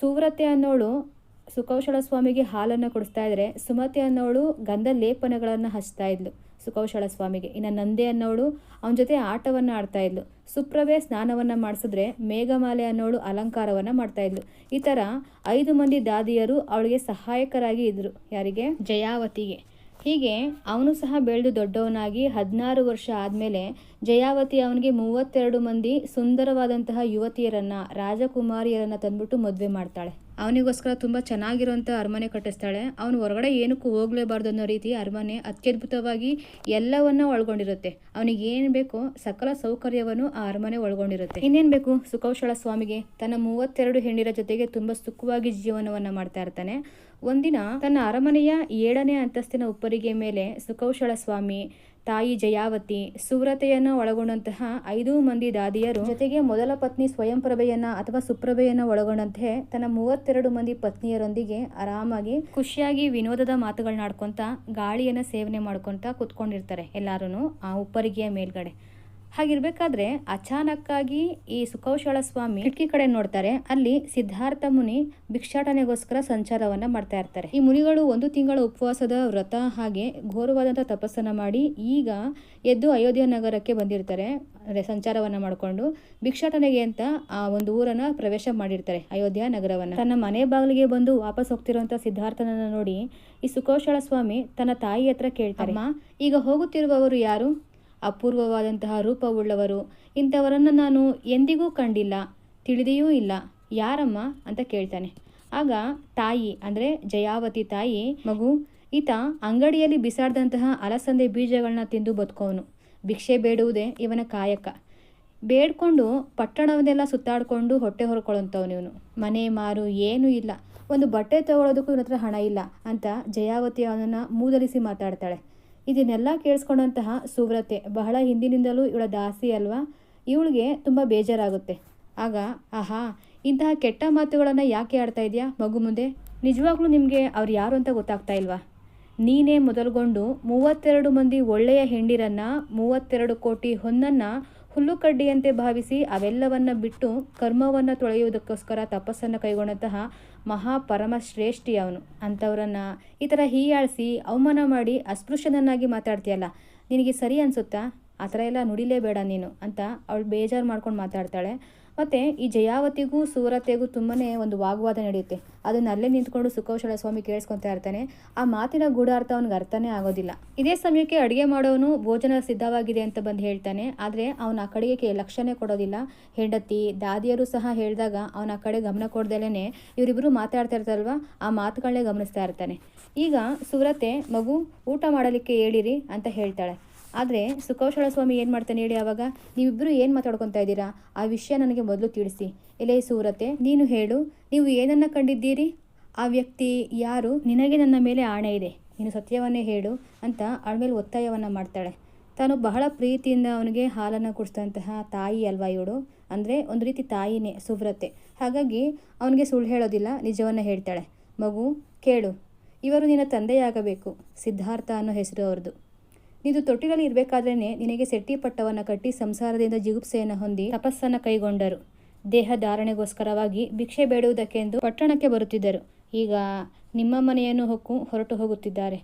ಸುವ್ರತೆ ಅನ್ನೋಳು ಸುಕೌಶಳ ಸ್ವಾಮಿಗೆ ಹಾಲನ್ನು ಕೊಡಿಸ್ತಾ ಇದ್ರೆ ಸುಮತಿ ಅನ್ನೋಳು ಗಂಧ ಲೇಪನಗಳನ್ನು ಹಚ್ತಾ ಇದ್ಲು ಸುಕೌಶಳ ಸ್ವಾಮಿಗೆ. ಇನ್ನು ನಂದೆ ಅನ್ನೋಳು ಅವನ ಜೊತೆ ಆಟವನ್ನು ಆಡ್ತಾ ಇದ್ಲು. ಸುಪ್ರಭೆ ಸ್ನಾನವನ್ನು ಮಾಡಿಸಿದ್ರೆ ಮೇಘಮಾಲೆ ಅನ್ನೋಳು ಅಲಂಕಾರವನ್ನು ಮಾಡ್ತಾ ಇದ್ಲು. ಈ ಥರ ಐದು ಮಂದಿ ದಾದಿಯರು ಅವಳಿಗೆ ಸಹಾಯಕರಾಗಿ ಇದ್ದರು ಯಾರಿಗೆ? ಜಯಾವತಿಗೆ. ಹೀಗೆ ಅವನು ಸಹ ಬೆಳೆದು ದೊಡ್ಡವನಾಗಿ ಹದಿನಾರು ವರ್ಷ ಆದಮೇಲೆ ಜಯಾವತಿ ಅವನಿಗೆ ಮೂವತ್ತೆರಡು ಮಂದಿ ಸುಂದರವಾದಂತಹ ಯುವತಿಯರನ್ನ, ರಾಜಕುಮಾರಿಯರನ್ನ ತಂದ್ಬಿಟ್ಟು ಮದುವೆ ಮಾಡ್ತಾಳೆ. ಅವನಿಗೋಸ್ಕರ ತುಂಬ ಚೆನ್ನಾಗಿರುವಂಥ ಅರಮನೆ ಕಟ್ಟಿಸ್ತಾಳೆ. ಅವನು ಹೊರಗಡೆ ಏನಕ್ಕೂ ಹೋಗಲೇಬಾರ್ದು ಅನ್ನೋ ರೀತಿ ಅರಮನೆ ಅತ್ಯದ್ಭುತವಾಗಿ ಎಲ್ಲವನ್ನ ಒಳಗೊಂಡಿರುತ್ತೆ. ಅವನಿಗೆ ಏನು ಬೇಕೋ ಸಕಲ ಸೌಕರ್ಯವನ್ನು ಆ ಅರಮನೆ ಒಳಗೊಂಡಿರುತ್ತೆ. ಇನ್ನೇನು ಬೇಕು ಸುಕೌಶಲ ಸ್ವಾಮಿಗೆ? ತನ್ನ ಮೂವತ್ತೆರಡು ಹೆಣ್ಣಿರ ಜೊತೆಗೆ ತುಂಬ ಸುಖವಾಗಿ ಜೀವನವನ್ನ ಮಾಡ್ತಾ ಇರ್ತಾನೆ. ಒಂದಿನ ತನ್ನ ಅರಮನೆಯ ಏಳನೇ ಅಂತಸ್ತಿನ ಉಪ್ಪರಿಗೆ ಮೇಲೆ ಸುಕೌಶಳ ಸ್ವಾಮಿ, ತಾಯಿ ಜಯಾವತಿ, ಸುವ್ರತೆಯನ್ನು ಒಳಗೊಂಡಂತಹ ಐದು ಮಂದಿ ದಾದಿಯರು ಜೊತೆಗೆ ಮೊದಲ ಪತ್ನಿ ಸ್ವಯಂ ಪ್ರಭೆಯನ್ನ ಅಥವಾ ಸುಪ್ರಭೆಯನ್ನ ಒಳಗೊಂಡಂತೆ ತನ್ನ ಮೂವತ್ತೆರಡು ಮಂದಿ ಪತ್ನಿಯರೊಂದಿಗೆ ಆರಾಮಾಗಿ ಖುಷಿಯಾಗಿ ವಿನೋದದ ಮಾತುಗಳನ್ನ ಗಾಳಿಯನ್ನು ಗಾಳಿಯನ್ನ ಸೇವನೆ ಮಾಡ್ಕೊಂತ ಕುತ್ಕೊಂಡಿರ್ತಾರೆ ಎಲ್ಲಾರು ಆ ಉಪ್ಪರಿಗೆಯ ಮೇಲ್ಗಡೆ. ಹಾಗಿರ್ಬೇಕಾದ್ರೆ ಅಚಾನಕ್ಕಾಗಿ ಈ ಸುಕೌಶಳ ಸ್ವಾಮಿ ಕಿಟಕಿ ಕಡೆ ನೋಡ್ತಾರೆ. ಅಲ್ಲಿ ಸಿದ್ಧಾರ್ಥ ಮುನಿ ಭಿಕ್ಷಾಟನೆಗೋಸ್ಕರ ಸಂಚಾರವನ್ನ ಮಾಡ್ತಾ ಇರ್ತಾರೆ. ಈ ಮುನಿಗಳು ಒಂದು ತಿಂಗಳ ಉಪವಾಸದ ವ್ರತ ಹಾಗೆ ಘೋರವಾದಂಥ ತಪಸ್ಸನ್ನ ಮಾಡಿ ಈಗ ಎದ್ದು ಅಯೋಧ್ಯ ನಗರಕ್ಕೆ ಬಂದಿರ್ತಾರೆ ಸಂಚಾರವನ್ನ ಮಾಡಿಕೊಂಡು. ಭಿಕ್ಷಾಟನೆಗೆ ಅಂತ ಆ ಒಂದು ಊರನ್ನ ಪ್ರವೇಶ ಮಾಡಿರ್ತಾರೆ ಅಯೋಧ್ಯ ನಗರವನ್ನ. ತನ್ನ ಮನೆ ಬಾಗಿಲಿಗೆ ಬಂದು ವಾಪಸ್ ಹೋಗ್ತಿರುವಂತ ಸಿದ್ಧಾರ್ಥನನ್ನ ನೋಡಿ ಈ ಸುಕೌಶಳ ಸ್ವಾಮಿ ತನ್ನ ತಾಯಿ ಹತ್ರ ಕೇಳ್ತಾರೆ. ಈಗ ಹೋಗುತ್ತಿರುವವರು ಯಾರು? ಅಪೂರ್ವವಾದಂತಹ ರೂಪವುಳ್ಳವರು. ಇಂಥವರನ್ನು ನಾನು ಎಂದಿಗೂ ಕಂಡಿಲ್ಲ, ತಿಳಿದೆಯೂ ಇಲ್ಲ. ಯಾರಮ್ಮ? ಅಂತ ಕೇಳ್ತಾನೆ. ಆಗ ತಾಯಿ, ಅಂದರೆ ಜಯಾವತಿ ತಾಯಿ, ಮಗು, ಈತ ಅಂಗಡಿಯಲ್ಲಿ ಬಿಸಾಡಿದಂತಹ ಅಲಸಂದೆ ಬೀಜಗಳನ್ನ ತಿಂದು ಬದುಕೋನು ಭಿಕ್ಷೆ ಬೇಡುವುದೇ ಇವನ ಕಾಯಕ. ಬೇಡ್ಕೊಂಡು ಪಟ್ಟಣವನ್ನೆಲ್ಲ ಸುತ್ತಾಡಿಕೊಂಡು ಹೊಟ್ಟೆ ಹೊರ್ಕೊಳ್ಳೋಂಥವ್ನು ಇವನು. ಮನೆ ಮಾರು ಏನೂ ಇಲ್ಲ. ಒಂದು ಬಟ್ಟೆ ತಗೊಳ್ಳೋದಕ್ಕೂ ಇವನ ಹಣ ಇಲ್ಲ ಅಂತ ಜಯಾವತಿ ಅವನನ್ನು ಮೂದಲಿಸಿ ಮಾತಾಡ್ತಾಳೆ. ಇದನ್ನೆಲ್ಲ ಕೇಳಿಸ್ಕೊಂಡಂತಹ ಸುವ್ರತೆ ಬಹಳ ಹಿಂದಿನಿಂದಲೂ ಇವಳ ದಾಸಿ ಅಲ್ವಾ? ಇವಳಿಗೆ ತುಂಬ ಬೇಜಾರಾಗುತ್ತೆ. ಆಗ, ಆಹಾ, ಇಂತಹ ಕೆಟ್ಟ ಮಾತುಗಳನ್ನು ಯಾಕೆ ಆಡ್ತಾ ಇದೆಯಾ ಮಗು ಮುಂದೆ? ನಿಜವಾಗ್ಲೂ ನಿಮಗೆ ಅವ್ರು ಯಾರು ಅಂತ ಗೊತ್ತಾಗ್ತಾ ಇಲ್ವಾ? ನೀನೇ ಮೊದಲುಗೊಂಡು ಮೂವತ್ತೆರಡು ಮಂದಿ ಒಳ್ಳೆಯ ಹೆಂಡಿರನ್ನು, ಮೂವತ್ತೆರಡು ಕೋಟಿ ಹೊನ್ನನ್ನು ಹುಲ್ಲುಕಡ್ಡಿಯಂತೆ ಭಾವಿಸಿ ಅವೆಲ್ಲವನ್ನ ಬಿಟ್ಟು ಕರ್ಮವನ್ನು ತೊಳೆಯುವುದಕ್ಕೋಸ್ಕರ ತಪಸ್ಸನ್ನು ಕೈಗೊಂಡಂತಹ ಮಹಾ ಪರಮ ಶ್ರೇಷ್ಠಿ ಅವನು. ಅಂಥವ್ರನ್ನ ಈ ಥರ ಹೀಯಾಳಿಸಿ ಅವಮಾನ ಮಾಡಿ ಅಸ್ಪೃಶ್ಯನನ್ನಾಗಿ ಮಾತಾಡ್ತೀಯಲ್ಲ, ನಿನಗೆ ಸರಿ ಅನಿಸುತ್ತಾ? ಆ ಥರ ಎಲ್ಲ ನುಡಿಲೇಬೇಡ ನೀನು ಅಂತ ಅವಳು ಬೇಜಾರು ಮಾಡ್ಕೊಂಡು ಮಾತಾಡ್ತಾಳೆ. ಮತ್ತು ಈ ಜಯಾವತಿಗೂ ಸೂರತೆಗೂ ತುಂಬಾ ಒಂದು ವಾಗ್ವಾದ ನಡೆಯುತ್ತೆ. ಅದನ್ನ ಅಲ್ಲೇ ನಿಂತ್ಕೊಂಡು ಸುಖೌಶಲ ಸ್ವಾಮಿ ಕೇಳಿಸ್ಕೊತಾ ಇರ್ತಾನೆ. ಆ ಮಾತಿನ ಗೂಢಾರ್ಥ ಅವನಿಗೆ ಅರ್ಥನೇ ಆಗೋದಿಲ್ಲ. ಇದೇ ಸಮಯಕ್ಕೆ ಅಡುಗೆ ಮಾಡೋನು ಭೋಜನ ಸಿದ್ಧವಾಗಿದೆ ಅಂತ ಬಂದು ಹೇಳ್ತಾನೆ. ಆದರೆ ಅವನ ಆ ಕಡೆಗೆ ಲಕ್ಷ್ಯನೇ ಕೊಡೋದಿಲ್ಲ. ಹೆಂಡತಿ, ದಾದಿಯರು ಸಹ ಹೇಳಿದಾಗ ಅವನ ಆ ಕಡೆ ಗಮನ ಕೊಡ್ದಲೇ ಇವರಿಬ್ಬರು ಮಾತಾಡ್ತಾ ಇರ್ತಾರಲ್ವ, ಆ ಮಾತುಗಳನ್ನೇ ಗಮನಿಸ್ತಾ ಇರ್ತಾನೆ. ಈಗ ಸುರತೆ ಮಗು, ಊಟ ಮಾಡಲಿಕ್ಕೆ ಹೇಳಿರಿ ಅಂತ ಹೇಳ್ತಾಳೆ. ಆದರೆ ಸುಕೌಶಳ ಸ್ವಾಮಿ ಏನು ಮಾಡ್ತಾನೆ ಹೇಳಿ ಆವಾಗ ನೀವಿಬ್ಬರು ಏನು ಮಾತಾಡ್ಕೊತಾ ಇದ್ದೀರಾ? ಆ ವಿಷಯ ನನಗೆ ಮೊದಲು ತಿಳಿಸಿ. ಎಲೆ ಸೂರತೆ, ನೀನು ಹೇಳು, ನೀವು ಏನನ್ನ ಕಂಡಿದ್ದೀರಿ? ಆ ವ್ಯಕ್ತಿ ಯಾರು? ನಿನಗೆ ನನ್ನ ಮೇಲೆ ಆಣೆ ಇದೆ. ನೀನು ಸತ್ಯವನ್ನೇ ಹೇಳು ಅಂತ ಅವಳ ಮೇಲೆ ಒತ್ತಾಯವನ್ನು ಮಾಡ್ತಾಳೆ. ತಾನು ಬಹಳ ಪ್ರೀತಿಯಿಂದ ಅವನಿಗೆ ಹಾಲನ್ನು ಕುಡಿಸಿದಂತಹ ತಾಯಿ ಅಲ್ವಾ ಇವಳು? ಅಂದರೆ ಒಂದು ರೀತಿ ತಾಯಿನೇ, ಸುವ್ರತೆ. ಹಾಗಾಗಿ ಅವನಿಗೆ ಸುಳ್ಳು ಹೇಳೋದಿಲ್ಲ, ನಿಜವನ್ನು ಹೇಳ್ತಾಳೆ. ಮಗು, ಕೇಳು. ಇವರು ನಿನ್ನ ತಂದೆಯಾಗಬೇಕು, ಸಿದ್ಧಾರ್ಥ ಅನ್ನೋ ಹೆಸರು ಅವ್ರದ್ದು ನೀನು ತೊಟ್ಟಿಲಲ್ಲಿ ಇರಬೇಕಾದ್ರೇ ನಿನಗೆ ಸೆಟ್ಟಿ ಪಟ್ಟವನ್ನು ಕಟ್ಟಿ ಸಂಸಾರದಿಂದ ಜಿಗುಪ್ಸೆಯನ್ನು ಹೊಂದಿ ತಪಸ್ಸನ್ನು ಕೈಗೊಂಡರು. ದೇಹ ಧಾರಣೆಗೋಸ್ಕರವಾಗಿ ಭಿಕ್ಷೆ ಬೇಡುವುದಕ್ಕೆಂದು ಪಟ್ಟಣಕ್ಕೆ ಬರುತ್ತಿದ್ದರು. ಈಗ ನಿಮ್ಮ ಮನೆಯನ್ನು ಹೊಕ್ಕು ಹೊರಟು ಹೋಗುತ್ತಿದ್ದಾರೆ.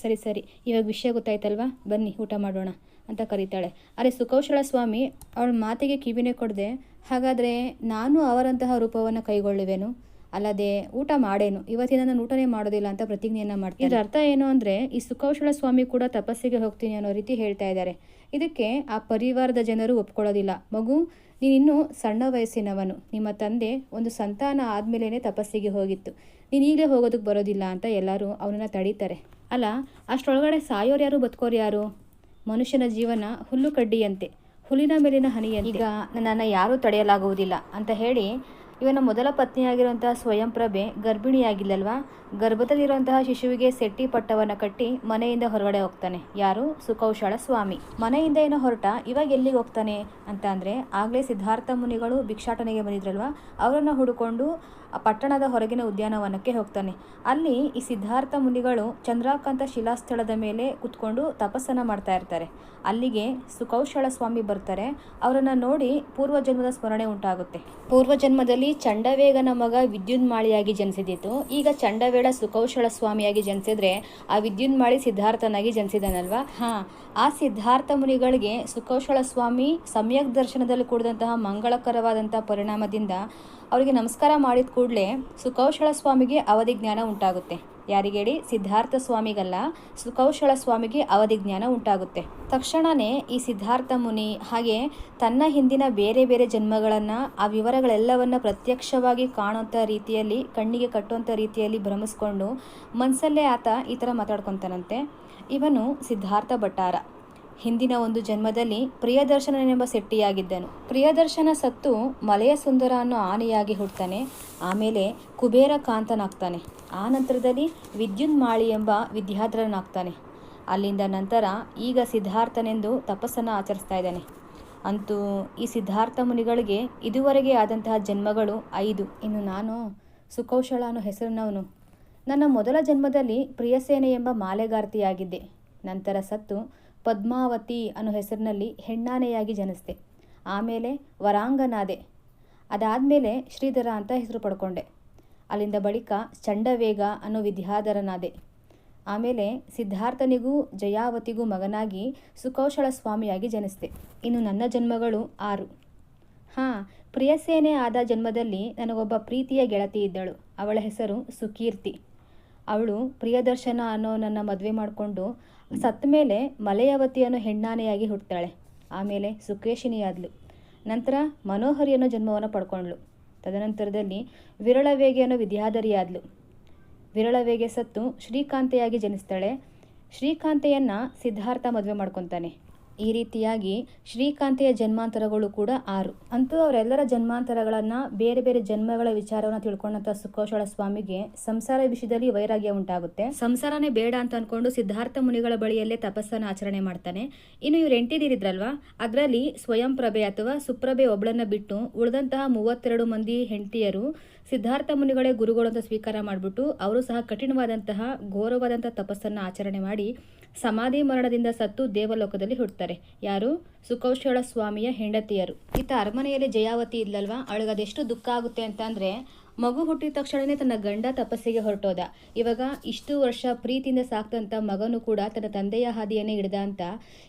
ಸರಿ ಸರಿ. ಇವಾಗ ವಿಷಯ ಗೊತ್ತಾಯ್ತಲ್ವಾ? ಬನ್ನಿ, ಊಟ ಮಾಡೋಣ ಅಂತ ಕರೀತಾಳೆ. ಅರೆ, ಸುಕೌಶಲ ಸ್ವಾಮಿ, ಅವಳ ಮಾತಿಗೆ ಕಿವಿನೇ ಕೊಡದೆ, ಹಾಗಾದರೆ ನಾನು ಅವರಂತಹ ರೂಪವನ್ನು ಕೈಗೊಳ್ಳುವೆನು? ಅಲ್ಲದೆ ಊಟ ಮಾಡೇನು. ಇವತ್ತಿನ ನಾನು ಊಟನೇ ಮಾಡೋದಿಲ್ಲ ಅಂತ ಪ್ರತಿಜ್ಞೆಯನ್ನು ಮಾಡ್ತೀನಿ ಇದರ ಅರ್ಥ ಏನು ಅಂದ್ರೆ, ಈ ಸುಖೌಶಲ ಸ್ವಾಮಿ ಕೂಡ ತಪಸ್ಸಿಗೆ ಹೋಗ್ತೀನಿ ಅನ್ನೋ ರೀತಿ ಹೇಳ್ತಾ ಇದ್ದಾರೆ. ಇದಕ್ಕೆ ಆ ಪರಿವಾರದ ಜನರು ಒಪ್ಕೊಳ್ಳೋದಿಲ್ಲ. ಮಗು, ನೀನಿನ್ನೂ ಸಣ್ಣ ವಯಸ್ಸಿನವನು. ನಿಮ್ಮ ತಂದೆ ಒಂದು ಸಂತಾನ ಆದಮೇಲೇ ತಪಸ್ಸಿಗೆ ಹೋಗಿತ್ತು. ನೀನು ಈಗಲೇ ಹೋಗೋದಕ್ಕೆ ಬರೋದಿಲ್ಲ ಅಂತ ಎಲ್ಲರೂ ಅವನನ್ನು ತಡೀತಾರೆ. ಅಲ್ಲ, ಅಷ್ಟರೊಳಗಡೆ ಸಾಯೋರು ಯಾರು, ಬದುಕೋರು ಯಾರು? ಮನುಷ್ಯನ ಜೀವನ ಹುಲ್ಲು ಕಡ್ಡಿಯಂತೆ ಹುಲ್ಲಿನ ಮೇಲಿನ ಹನಿಯಂತೆ. ಈಗ ನನ್ನನ್ನು ಯಾರೂ ತಡೆಯಲಾಗುವುದಿಲ್ಲ ಅಂತ ಹೇಳಿ ಇವನ ಮೊದಲ ಪತ್ನಿಯಾಗಿರುವಂತಹ ಸ್ವಯಂಪ್ರಭೆ ಗರ್ಭಿಣಿಯಾಗಿಲ್ಲಲ್ವಾ? ಗರ್ಭದಲ್ಲಿರುವಂತಹ ಶಿಶುವಿಗೆ ಸೆಟ್ಟಿ ಪಟ್ಟವನ್ನು ಕಟ್ಟಿ ಮನೆಯಿಂದ ಹೊರಗಡೆ ಹೋಗ್ತಾನೆ. ಯಾರು? ಸುಕೌಶಳ ಸ್ವಾಮಿ. ಮನೆಯಿಂದ ಏನೋ ಹೊರಟ, ಇವಾಗ ಎಲ್ಲಿಗೆ ಹೋಗ್ತಾನೆ? ಅಂತ ಅಂದರೆ ಆಗಲೇ ಸಿದ್ಧಾರ್ಥ ಮುನಿಗಳು ಭಿಕ್ಷಾಟನೆಗೆ ಬಂದಿದ್ರಲ್ವಾ? ಅವರನ್ನು ಹುಡುಕೊಂಡು ಪಟ್ಟಣದ ಹೊರಗಿನ ಉದ್ಯಾನವನಕ್ಕೆ ಹೋಗ್ತಾನೆ. ಅಲ್ಲಿ ಈ ಸಿದ್ಧಾರ್ಥ ಮುನಿಗಳು ಚಂದ್ರಾಕಾಂತ ಶಿಲಾಸ್ಥಳದ ಮೇಲೆ ಕುತ್ಕೊಂಡು ತಪಸ್ಸನ್ನ ಮಾಡ್ತಾ ಇರ್ತಾರೆ. ಅಲ್ಲಿಗೆ ಸುಕೌಶಳ ಸ್ವಾಮಿ ಬರ್ತಾರೆ. ಅವರನ್ನ ನೋಡಿ ಪೂರ್ವ ಜನ್ಮದ ಸ್ಮರಣೆ ಉಂಟಾಗುತ್ತೆ. ಪೂರ್ವಜನ್ಮದಲ್ಲಿ ಚಂಡವೇಗನ ಮಗ ವಿದ್ಯುನ್ಮಾಳಿಯಾಗಿ ಜನಿಸಿದಿತ್ತು ಈಗ ಚಂಡವೇಳ ಸುಕೌಶಳ ಸ್ವಾಮಿಯಾಗಿ ಜನಿಸಿದ್ರೆ ಆ ವಿದ್ಯುನ್ಮಾಳಿ ಸಿದ್ಧಾರ್ಥನಾಗಿ ಜನಿಸಿದನಲ್ವಾ? ಹಾ. ಆ ಸಿದ್ಧಾರ್ಥ ಮುನಿಗಳಿಗೆ ಸುಕೌಶಳ ಸ್ವಾಮಿ ಸಮ್ಯಕ್ ದರ್ಶನದಲ್ಲಿ ಕೂಡಿದಂತಹ ಮಂಗಳಕರವಾದಂತಹ ಪರಿಣಾಮದಿಂದ ಅವರಿಗೆ ನಮಸ್ಕಾರ ಮಾಡಿದ ಕೂಡಲೇ ಸುಕೌಶಲ ಸ್ವಾಮಿಗೆ ಅವಧಿ ಜ್ಞಾನ ಉಂಟಾಗುತ್ತೆ. ಯಾರಿಗೇಳಿ ಸಿದ್ಧಾರ್ಥ ಸ್ವಾಮಿಗಲ್ಲ. ಸುಕೌಶಲ ಸ್ವಾಮಿಗೆ ಅವಧಿ ಜ್ಞಾನ ಉಂಟಾಗುತ್ತೆ. ತಕ್ಷಣನೇ ಈ ಸಿದ್ಧಾರ್ಥ ಮುನಿ ಹಾಗೆ ತನ್ನ ಹಿಂದಿನ ಬೇರೆ ಬೇರೆ ಜನ್ಮಗಳನ್ನು, ಆ ವಿವರಗಳೆಲ್ಲವನ್ನ ಪ್ರತ್ಯಕ್ಷವಾಗಿ ಕಾಣುವಂಥ ರೀತಿಯಲ್ಲಿ, ಕಣ್ಣಿಗೆ ಕಟ್ಟುವಂಥ ರೀತಿಯಲ್ಲಿ ಭ್ರಮಿಸ್ಕೊಂಡು ಮನಸ್ಸಲ್ಲೇ ಆತ ಈ ಥರ ಮಾತಾಡ್ಕೊತಾನಂತೆ. ಇವನು ಸಿದ್ಧಾರ್ಥ ಭಟ್ಟಾರ. ಹಿಂದಿನ ಒಂದು ಜನ್ಮದಲ್ಲಿ ಪ್ರಿಯದರ್ಶನನೆಂಬ ಸೆಟ್ಟಿಯಾಗಿದ್ದನು. ಪ್ರಿಯದರ್ಶನ ಸತ್ತು ಮಲೆಯ ಸುಂದರ ಅನ್ನೋ ಆನೆಯಾಗಿ ಹುಡ್ತಾನೆ ಆಮೇಲೆ ಕುಬೇರ ಕಾಂತನಾಗ್ತಾನೆ ಆ ನಂತರದಲ್ಲಿ ವಿದ್ಯುನ್ಮಾಳಿ ಎಂಬ ವಿದ್ಯಾಧರನಾಗ್ತಾನೆ. ಅಲ್ಲಿಂದ ನಂತರ ಈಗ ಸಿದ್ಧಾರ್ಥನೆಂದು ತಪಸ್ಸನ್ನು ಆಚರಿಸ್ತಾ ಇದ್ದಾನೆ. ಅಂತೂ ಈ ಸಿದ್ಧಾರ್ಥ ಮುನಿಗಳಿಗೆ ಇದುವರೆಗೆ ಆದಂತಹ ಜನ್ಮಗಳು ಐದು. ಇನ್ನು ನಾನು ಸುಕೌಶಲ ಅನ್ನೋ ಹೆಸರಿನವನು. ನನ್ನ ಮೊದಲ ಜನ್ಮದಲ್ಲಿ ಪ್ರಿಯಸೇನೆ ಎಂಬ ಮಾಲೆಗಾರ್ತಿಯಾಗಿದ್ದೆ. ನಂತರ ಸತ್ತು ಪದ್ಮಾವತಿ ಅನ್ನೋ ಹೆಸರಿನಲ್ಲಿ ಹೆಣ್ಣಾನೆಯಾಗಿ ಜನಿಸಿದೆ. ಆಮೇಲೆ ವರಾಂಗನಾದೆ. ಅದಾದಮೇಲೆ ಶ್ರೀಧರ ಅಂತ ಹೆಸರು ಪಡ್ಕೊಂಡೆ. ಅಲ್ಲಿಂದ ಬಳಿಕ ಚಂಡವೇಗ ಅನ್ನೋ ವಿದ್ಯಾಧರನಾದೆ. ಆಮೇಲೆ ಸಿದ್ಧಾರ್ಥನಿಗೂ ಜಯಾವತಿಗೂ ಮಗನಾಗಿ ಸುಕೌಶಳ ಸ್ವಾಮಿಯಾಗಿ ಜನಿಸಿದೆ. ಇನ್ನು ನನ್ನ ಜನ್ಮಗಳು ಆರು. ಹಾಂ, ಪ್ರಿಯಸೇನೆ ಆದ ಜನ್ಮದಲ್ಲಿ ನನಗೊಬ್ಬ ಪ್ರೀತಿಯ ಗೆಳತಿ ಇದ್ದಳು. ಅವಳ ಹೆಸರು ಸುಕೀರ್ತಿ. ಅವಳು ಪ್ರಿಯದರ್ಶನ ಅನ್ನೋ ನನ್ನ ಮದುವೆ ಮಾಡಿಕೊಂಡು ಸತ್ತ ಮೇಲೆ ಮಲಯಾವತಿಯನ್ನು ಹೆಣ್ಣಾನೆಯಾಗಿ ಹುಟ್ಟುತ್ತಾಳೆ ಆಮೇಲೆ ಸುಕೇಶಿನಿಯಾದ್ಲು. ನಂತರ ಮನೋಹರಿ ಅನ್ನೋ ಜನ್ಮವನ್ನು ಪಡ್ಕೊಂಡ್ಳು. ತದನಂತರದಲ್ಲಿ ವಿರಳವೇಗೆ ಅನ್ನೋ ವಿದ್ಯಾಧರಿಯಾದ್ಲು. ವಿರಳವೇಗೆ ಸತ್ತು ಶ್ರೀಕಾಂತೆಯಾಗಿ ಜನಿಸ್ತಾಳೆ. ಶ್ರೀಕಾಂತೆಯನ್ನ ಸಿದ್ಧಾರ್ಥ ಮದುವೆ ಮಾಡ್ಕೊತಾನೆ. ಈ ರೀತಿಯಾಗಿ ಶ್ರೀಕಾಂತಿಯ ಜನ್ಮಾಂತರಗಳು ಕೂಡ ಆರು. ಅಂತೂ ಅವರೆಲ್ಲರ ಜನ್ಮಾಂತರಗಳನ್ನು ಬೇರೆ ಬೇರೆ ಜನ್ಮಗಳ ವಿಚಾರವನ್ನು ತಿಳ್ಕೊಂಡಂಥ ಸುಕೋಶಳ ಸ್ವಾಮಿಗೆ ಸಂಸಾರ ವಿಷಯದಲ್ಲಿ ವೈರಾಗ್ಯ ಉಂಟಾಗುತ್ತೆ. ಸಂಸಾರನೇ ಬೇಡ ಅಂತ ಅನ್ಕೊಂಡು ಸಿದ್ಧಾರ್ಥ ಮುನಿಗಳ ಬಳಿಯಲ್ಲೇ ತಪಸ್ಸನ್ನು ಆಚರಣೆ ಮಾಡ್ತಾನೆ. ಇನ್ನು ಇವ್ರು ಎಂಟಿದಿರಿದ್ರಲ್ವಾ ಅದರಲ್ಲಿ ಸ್ವಯಂ ಪ್ರಭೆ ಅಥವಾ ಸುಪ್ರಭೆ ಒಬ್ಳನ್ನ ಬಿಟ್ಟು ಉಳಿದಂತಹ ಮೂವತ್ತೆರಡು ಮಂದಿ ಹೆಂಡತಿಯರು ಸಿದ್ಧಾರ್ಥ ಮುನಿಗಳೇ ಗುರುಗಳು ಅಂತ ಸ್ವೀಕಾರ ಮಾಡಿಬಿಟ್ಟು ಅವರು ಸಹ ಕಠಿಣವಾದಂತಹ ಘೋರವಾದಂತಹ ತಪಸ್ಸನ್ನು ಆಚರಣೆ ಮಾಡಿ ಸಮಾಧಿ ಮರಣದಿಂದ ಸತ್ತು ದೇವಲೋಕದಲ್ಲಿ ಹುಡ್ತಾರೆ. ಯಾರು? ಸುಕೌಶಳ ಸ್ವಾಮಿಯ ಹೆಂಡತಿಯರು. ಈತ ಅರಮನೆಯಲ್ಲಿ ಜಯಾವತಿ ಇದ್ಲಲ್ವಾ ಅವಳಿಗೆ ಅದೆಷ್ಟು ದುಃಖ ಆಗುತ್ತೆ ಅಂತಂದರೆ ಮಗು ಹುಟ್ಟಿದ ತಕ್ಷಣನೇ ತನ್ನ ಗಂಡ ತಪಸ್ಸಿಗೆ ಹೊರಟೋದ. ಇವಾಗ ಇಷ್ಟು ವರ್ಷ ಪ್ರೀತಿಯಿಂದ ಸಾಕ್ತಂತ ಮಗನು ಕೂಡ ತನ್ನ ತಂದೆಯ ಹಾದಿಯನ್ನೇ ಹಿಡಿದ ಅಂತ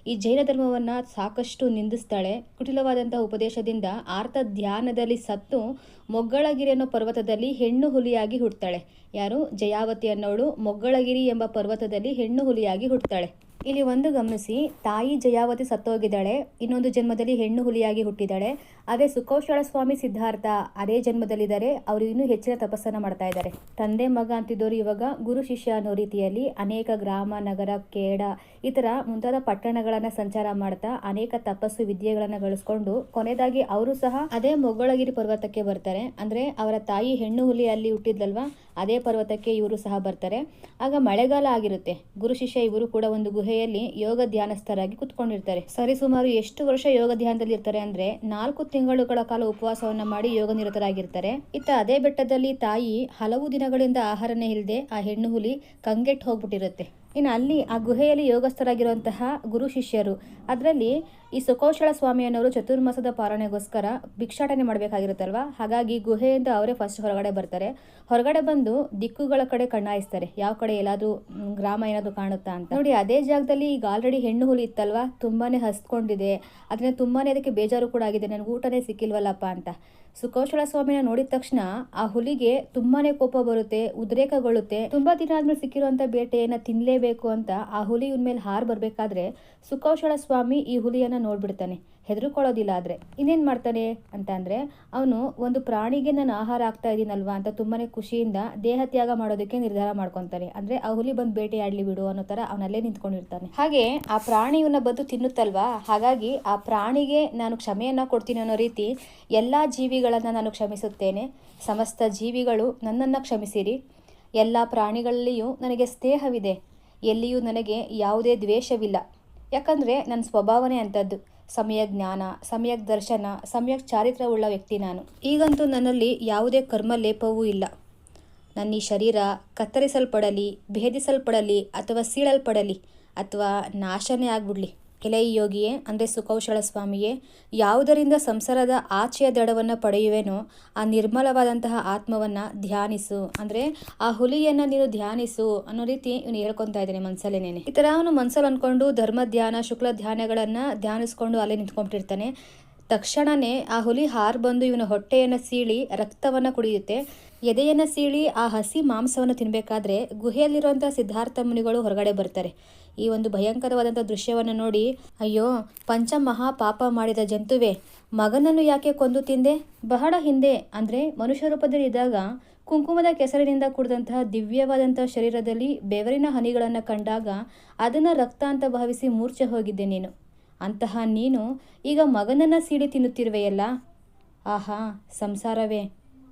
ಈ ಜೈನ ಧರ್ಮವನ್ನ ಸಾಕಷ್ಟು ನಿಂದಿಸ್ತಾಳೆ. ಕುಟಿಲವಾದಂಥ ಉಪದೇಶದಿಂದ ಆರ್ತ ಧ್ಯಾನದಲ್ಲಿ ಸತ್ತು ಮೊಗ್ಗಳಗಿರಿ ಅನ್ನೋ ಪರ್ವತದಲ್ಲಿ ಹೆಣ್ಣು ಹುಲಿಯಾಗಿ ಹುಡ್ತಾಳೆ ಯಾರು? ಜಯಾವತಿ ಅನ್ನೋಳು ಮೊಗ್ಗಳಗಿರಿ ಎಂಬ ಪರ್ವತದಲ್ಲಿ ಹೆಣ್ಣು ಹುಲಿಯಾಗಿ ಹುಟ್ಟುತ್ತಾಳೆ ಇಲ್ಲಿ ಒಂದು ಗಮನಿಸಿ, ತಾಯಿ ಜಯಾವತಿ ಸತ್ತೋಗಿದ್ದಾಳೆ, ಇನ್ನೊಂದು ಜನ್ಮದಲ್ಲಿ ಹೆಣ್ಣು ಹುಲಿಯಾಗಿ ಹುಟ್ಟಿದ್ದಾಳೆ. ಅದೇ ಸುಕೌಶಳ ಸ್ವಾಮಿ ಸಿದ್ಧಾರ್ಥ ಅದೇ ಜನ್ಮದಲ್ಲಿದ್ದಾರೆ, ಅವರು ಇನ್ನೂ ಹೆಚ್ಚಿನ ತಪಸ್ಸನ್ನ ಮಾಡ್ತಾ ಇದ್ದಾರೆ. ತಂದೆ ಮಗ ಅಂತಿದ್ದವರು ಇವಾಗ ಗುರು ಶಿಷ್ಯ ಅನ್ನೋ ರೀತಿಯಲ್ಲಿ ಅನೇಕ ಗ್ರಾಮ, ನಗರ, ಕೇಡ ಥರ ಮುಂತಾದ ಪಟ್ಟಣಗಳನ್ನ ಸಂಚಾರ ಮಾಡ್ತಾ ಅನೇಕ ತಪಸ್ಸು ವಿದ್ಯೆಗಳನ್ನ ಗಳಿಸ್ಕೊಂಡು ಕೊನೆಯದಾಗಿ ಅವರು ಸಹ ಅದೇ ಮೊಗ್ಗಳಗಿರಿ ಪರ್ವತಕ್ಕೆ ಬರ್ತಾರೆ. ಅಂದ್ರೆ ಅವರ ತಾಯಿ ಹೆಣ್ಣು ಹುಲಿ ಅಲ್ಲಿ ಹುಟ್ಟಿದ್ಲಲ್ವಾ, ಅದೇ ಪರ್ವತಕ್ಕೆ ಇವರು ಸಹ ಬರ್ತಾರೆ. ಆಗ ಮಳೆಗಾಲ ಆಗಿರುತ್ತೆ. ಗುರು ಶಿಷ್ಯ ಇವರು ಕೂಡ ಒಂದು ಗುಹೆಯಲ್ಲಿ ಯೋಗ ಧ್ಯಾನಸ್ಥರಾಗಿ ಕುತ್ಕೊಂಡಿರ್ತಾರೆ. ಸರಿ, ಸುಮಾರು ಎಷ್ಟು ವರ್ಷ ಯೋಗ ಧ್ಯಾನದಲ್ಲಿ ಇರ್ತಾರೆ ಅಂದ್ರೆ ನಾಲ್ಕು ತಿಂಗಳುಗಳ ಕಾಲ ಉಪವಾಸವನ್ನ ಮಾಡಿ ಯೋಗ ನಿರತರಾಗಿರ್ತಾರೆ. ಇತ್ತ ಅದೇ ಬೆಟ್ಟದಲ್ಲಿ ತಾಯಿ ಹಲವು ದಿನಗಳಿಂದ ಆಹಾರನೇ ಇಲ್ಲದೆ ಆ ಹೆಣ್ಣು ಹುಲಿ ಕಂಗೆಟ್ಟು ಹೋಗ್ಬಿಟ್ಟಿರುತ್ತೆ. ಇನ್ನು ಅಲ್ಲಿ ಆ ಗುಹೆಯಲ್ಲಿ ಯೋಗಸ್ಥರಾಗಿರುವಂತಹ ಗುರು ಶಿಷ್ಯರು, ಅದರಲ್ಲಿ ಈ ಸುಕೌಶಳ ಸ್ವಾಮಿಯನ್ನವರು ಚತುರ್ಮಾಸದ ಪಾಲನೆಗೋಸ್ಕರ ಭಿಕ್ಷಾಟನೆ ಮಾಡಬೇಕಾಗಿರುತ್ತಲ್ವ? ಹಾಗಾಗಿ ಗುಹೆಯಿಂದ ಅವರೇ ಫಸ್ಟ್ ಹೊರಗಡೆ ಬರ್ತಾರೆ. ಹೊರಗಡೆ ಬಂದು ದಿಕ್ಕುಗಳ ಕಡೆ ಕಣ್ಣಾಯಿಸ್ತಾರೆ. ಯಾವ ಕಡೆ ಎಲ್ಲಾದರೂ ಗ್ರಾಮ ಏನಾದರೂ ಕಾಣುತ್ತಾ ಅಂತ. ನೋಡಿ, ಅದೇ ಜಾಗದಲ್ಲಿ ಈಗ ಆಲ್ರೆಡಿ ಹೆಣ್ಣು ಹುಲಿ ಇತ್ತಲ್ವ? ತುಂಬಾ ಹಸ್ಕೊಂಡಿದೆ. ಅದನ್ನ ತುಂಬಾ ಅದಕ್ಕೆ ಬೇಜಾರು ಕೂಡ ಆಗಿದೆ. ನನಗೆ ಊಟನೇ ಸಿಕ್ಕಿಲ್ವಲ್ಲಪ್ಪ ಅಂತ. ಸುಕೌಶಳ ಸ್ವಾಮಿನ ನೋಡಿದ ತಕ್ಷಣ ಆ ಹುಲಿಗೆ ತುಂಬಾನೇ ಕೋಪ ಬರುತ್ತೆ, ಉದ್ರೇಕಗೊಳ್ಳುತ್ತೆ. ತುಂಬಾ ದಿನ ಆದ್ಮೇಲೆ ಸಿಕ್ಕಿರುವಂತ ಬೇಟೆಯನ್ನ ತಿನ್ಲೇಬೇಕು ಅಂತ ಆ ಹುಲಿ ಮೇಲೆ ಹಾರ್ ಬರ್ಬೇಕಾದ್ರೆ ಸುಕೌಶಲ ಸ್ವಾಮಿ ಈ ಹುಲಿಯನ್ನ ನೋಡ್ಬಿಡ್ತಾನೆ. ಹೆದರ್ಕೊಳ್ಳೋದಿಲ್ಲ ಆದ್ರೆ. ಇನ್ನೇನ್ ಮಾಡ್ತಾನೆ ಅಂತ ಅಂದರೆ, ಅವನು ಒಂದು ಪ್ರಾಣಿಗೆ ನಾನು ಆಹಾರ ಆಗ್ತಾ ಇದೀನಲ್ವಾ ಅಂತ ತುಂಬಾನೇ ಖುಷಿಯಿಂದ ದೇಹ ತ್ಯಾಗ ಮಾಡೋದಕ್ಕೆ ನಿರ್ಧಾರ ಮಾಡ್ಕೊತಾನೆ. ಅಂದ್ರೆ ಆ ಹುಲಿ ಬಂದು ಬೇಟೆಯಾಡಲಿ ಬಿಡು ಅನ್ನೋ ಥರ ಅವನಲ್ಲೇ ನಿಂತ್ಕೊಂಡಿರ್ತಾನೆ. ಹಾಗೆ ಆ ಪ್ರಾಣಿ ಇವನ್ನ ಬಂದು ತಿನ್ನುತ್ತಲ್ವಾ? ಹಾಗಾಗಿ ಆ ಪ್ರಾಣಿಗೆ ನಾನು ಕ್ಷಮೆಯನ್ನ ಕೊಡ್ತೀನಿ ಅನ್ನೋ ರೀತಿ ಎಲ್ಲಾ ಜೀವಿಗಳನ್ನ ನಾನು ಕ್ಷಮಿಸುತ್ತೇನೆ. ಸಮಸ್ತ ಜೀವಿಗಳು ನನ್ನನ್ನ ಕ್ಷಮಿಸಿರಿ. ಎಲ್ಲ ಪ್ರಾಣಿಗಳಲ್ಲಿಯೂ ನನಗೆ ಸ್ನೇಹವಿದೆ. ಎಲ್ಲಿಯೂ ನನಗೆ ಯಾವುದೇ ದ್ವೇಷವಿಲ್ಲ. ಯಾಕಂದರೆ ನನ್ನ ಸ್ವಭಾವನೆ ಅಂಥದ್ದು. ಸಮಯ ಜ್ಞಾನ ಸಮ್ಯಕ್ ದರ್ಶನ ಸಮ್ಯಕ್ ಚಾರಿತ್ರವುಳ್ಳ ವ್ಯಕ್ತಿ ನಾನು. ಈಗಂತೂ ನನ್ನಲ್ಲಿ ಯಾವುದೇ ಕರ್ಮ ಲೇಪವೂ ಇಲ್ಲ. ನನ್ನ ಈ ಶರೀರ ಕತ್ತರಿಸಲ್ಪಡಲಿ, ಭೇದಿಸಲ್ಪಡಲಿ ಅಥವಾ ಸೀಳಲ್ಪಡಲಿ ಅಥವಾ ನಾಶನೇ ಆಗ್ಬಿಡ್ಲಿ. ಎಲೈ ಯೋಗಿಯೇ, ಅಂದರೆ ಸುಕೌಶಲ ಸ್ವಾಮಿಯೇ, ಯಾವುದರಿಂದ ಸಂಸಾರದ ಆಚೆಯ ದಡವನ್ನು ಪಡೆಯುವೆನೋ ಆ ನಿರ್ಮಲವಾದಂತಹ ಆತ್ಮವನ್ನು ಧ್ಯಾನಿಸು. ಅಂದರೆ ಆ ಹುಲಿಯನ್ನು ನೀನು ಧ್ಯಾನಿಸು ಅನ್ನೋ ರೀತಿ ಇವನು ಹೇಳ್ಕೊತಾ ಇದ್ದಾನೆ ಮನಸ್ಸಲ್ಲೇನೆ ಈ ಥರ ಅವನು ಮನಸ್ಸಲ್ಲಿ ಅಂದ್ಕೊಂಡು ಧರ್ಮ ಧ್ಯಾನ, ಶುಕ್ಲ ಧ್ಯಾನಗಳನ್ನು ಧ್ಯಾನಿಸ್ಕೊಂಡು ಅಲ್ಲೇ ನಿಂತ್ಕೊಂಡ್ಬಿಟ್ಟಿರ್ತಾನೆ. ತಕ್ಷಣನೇ ಆ ಹುಲಿ ಹಾರ್ ಬಂದು ಇವನ ಹೊಟ್ಟೆಯನ್ನು ಸೀಳಿ ರಕ್ತವನ್ನು ಕುಡಿಯುತ್ತೆ. ಎದೆಯನ್ನು ಸೀಳಿ ಆ ಹಸಿ ಮಾಂಸವನ್ನು ತಿನ್ನಬೇಕಾದ್ರೆ ಗುಹೆಯಲ್ಲಿರುವಂಥ ಸಿದ್ಧಾರ್ಥ ಮುನಿಗಳು ಹೊರಗಡೆ ಬರ್ತಾರೆ. ಈ ಒಂದು ಭಯಂಕರವಾದಂಥ ದೃಶ್ಯವನ್ನು ನೋಡಿ, ಅಯ್ಯೋ ಪಂಚ ಮಹಾ ಪಾಪ ಮಾಡಿದ ಜಂತುವೆ, ಮಗನನ್ನು ಯಾಕೆ ಕೊಂದು ತಿಂದೆ? ಬಹಳ ಹಿಂದೆ. ಅಂದರೆ ಮನುಷ್ಯ ರೂಪದಲ್ಲಿ ಇದ್ದಾಗ ಕುಂಕುಮದ ಕೆಸರಿನಿಂದ ಕುಡಿದಂತಹ ದಿವ್ಯವಾದಂಥ ಶರೀರದಲ್ಲಿ ಬೆವರಿನ ಹನಿಗಳನ್ನು ಕಂಡಾಗ ಅದನ್ನು ರಕ್ತ ಅಂತ ಭಾವಿಸಿ ಮೂರ್ಛೆ ಹೋಗಿದ್ದೆ ನೀನು. ಅಂತಹ ನೀನು ಈಗ ಮಗನನ್ನ ಸೀಡಿ ತಿನ್ನುತ್ತಿರುವೆಯಲ್ಲ? ಆಹಾ, ಸಂಸಾರವೇ.